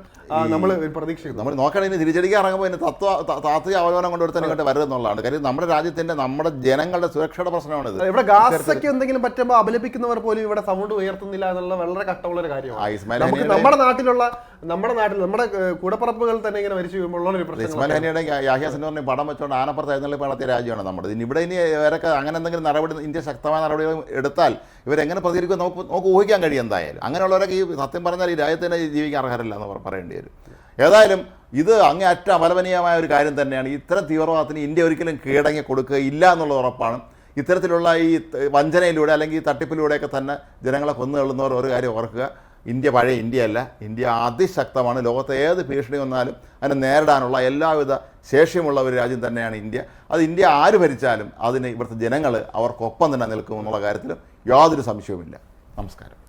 നമ്മൾ പ്രതീക്ഷിക്കുന്നത്. നമ്മൾ നോക്കണം തിരിച്ചടിക്കാൻ ഇറങ്ങുമ്പോൾ ഇതിന് തത്വ താത്വിക അവലോകനം കൊണ്ടുവരുത്താൻ ഇങ്ങോട്ട് വരുന്നുള്ളതാണ് കാര്യം നമ്മുടെ രാജ്യത്തിന്റെ നമ്മുടെ ജനങ്ങളുടെ സുരക്ഷയുടെ പ്രശ്നമാണിത്. ഇവിടെ ഗാസയ്ക്ക് എന്തെങ്കിലും പറ്റുമ്പോൾ അപലപിക്കുന്നവർ പോലും ഇവിടെ സൗണ്ട് ഉയർത്തുന്നില്ല എന്നുള്ള വളരെ കട്ടമുള്ള ഒരു കാര്യമാണ് നമ്മുടെ നാട്ടിലുള്ള നമ്മുടെ നാട്ടിൽ നമ്മുടെ കൂടപ്പറപ്പുകൾ തന്നെ ഇങ്ങനെ മരിച്ചു വീഴുമ്പോൾ ഒരു പ്രശ്നം ഇസ്മായിൽ ഹനിയുടെ യാഹ്യ സിനോറിനെ പടം വെച്ചുകൊണ്ട് ആനപ്പുറത്ത് എഴുന്നള്ളിപ്പ് നടത്തിയ രാജ്യമാണ് നമ്മുടെ. ഇനി ഇവിടെ ഇനി ഇവരൊക്കെ അങ്ങനെ എന്തെങ്കിലും നടപടി ഇന്ത്യ ശക്തമായ നടപടികൾ എടുത്താൽ ഇവരെങ്ങനെ പ്രതികരിക്കും നമുക്ക് നമുക്ക് ഊഹിക്കാൻ കഴിയും എന്തായാലും. അങ്ങനെയുള്ളവരൊക്കെ ഈ സത്യം പറഞ്ഞാൽ ഈ രാജ്യത്ത് തന്നെ ജീവിക്കാൻ അർഹരല്ല എന്ന് പറ- പറയേണ്ടി വരും. ഏതായാലും ഇത് അങ്ങേയറ്റ അപലപനീയമായ ഒരു കാര്യം തന്നെയാണ്. ഇത്തരം തീവ്രവാദത്തിന് ഇന്ത്യ ഒരിക്കലും കീഴടങ്ങി കൊടുക്കുക ഇല്ല എന്നുള്ള ഉറപ്പാണ്. ഇത്തരത്തിലുള്ള ഈ വഞ്ചനയിലൂടെ അല്ലെങ്കിൽ തട്ടിപ്പിലൂടെയൊക്കെ തന്നെ ജനങ്ങളെ കൊന്നു തള്ളുന്നവർ ഒരു കാര്യം ഓർക്കുക. ഇന്ത്യ പഴയ ഇന്ത്യയല്ല. ഇന്ത്യ അതിശക്തമാണ്. ലോകത്തെ ഏത് ഭീഷണി വന്നാലും അതിനെ നേരിടാനുള്ള എല്ലാവിധ ശേഷിയുമുള്ള ഒരു രാജ്യം തന്നെയാണ് ഇന്ത്യ. അത് ഇന്ത്യ ആര് ഭരിച്ചാലും അതിന് ഇവിടുത്തെ ജനങ്ങൾ അവർക്കൊപ്പം തന്നെ നിൽക്കും എന്നുള്ള കാര്യത്തിൽ യാതൊരു സംശയവുമില്ല. നമസ്കാരം.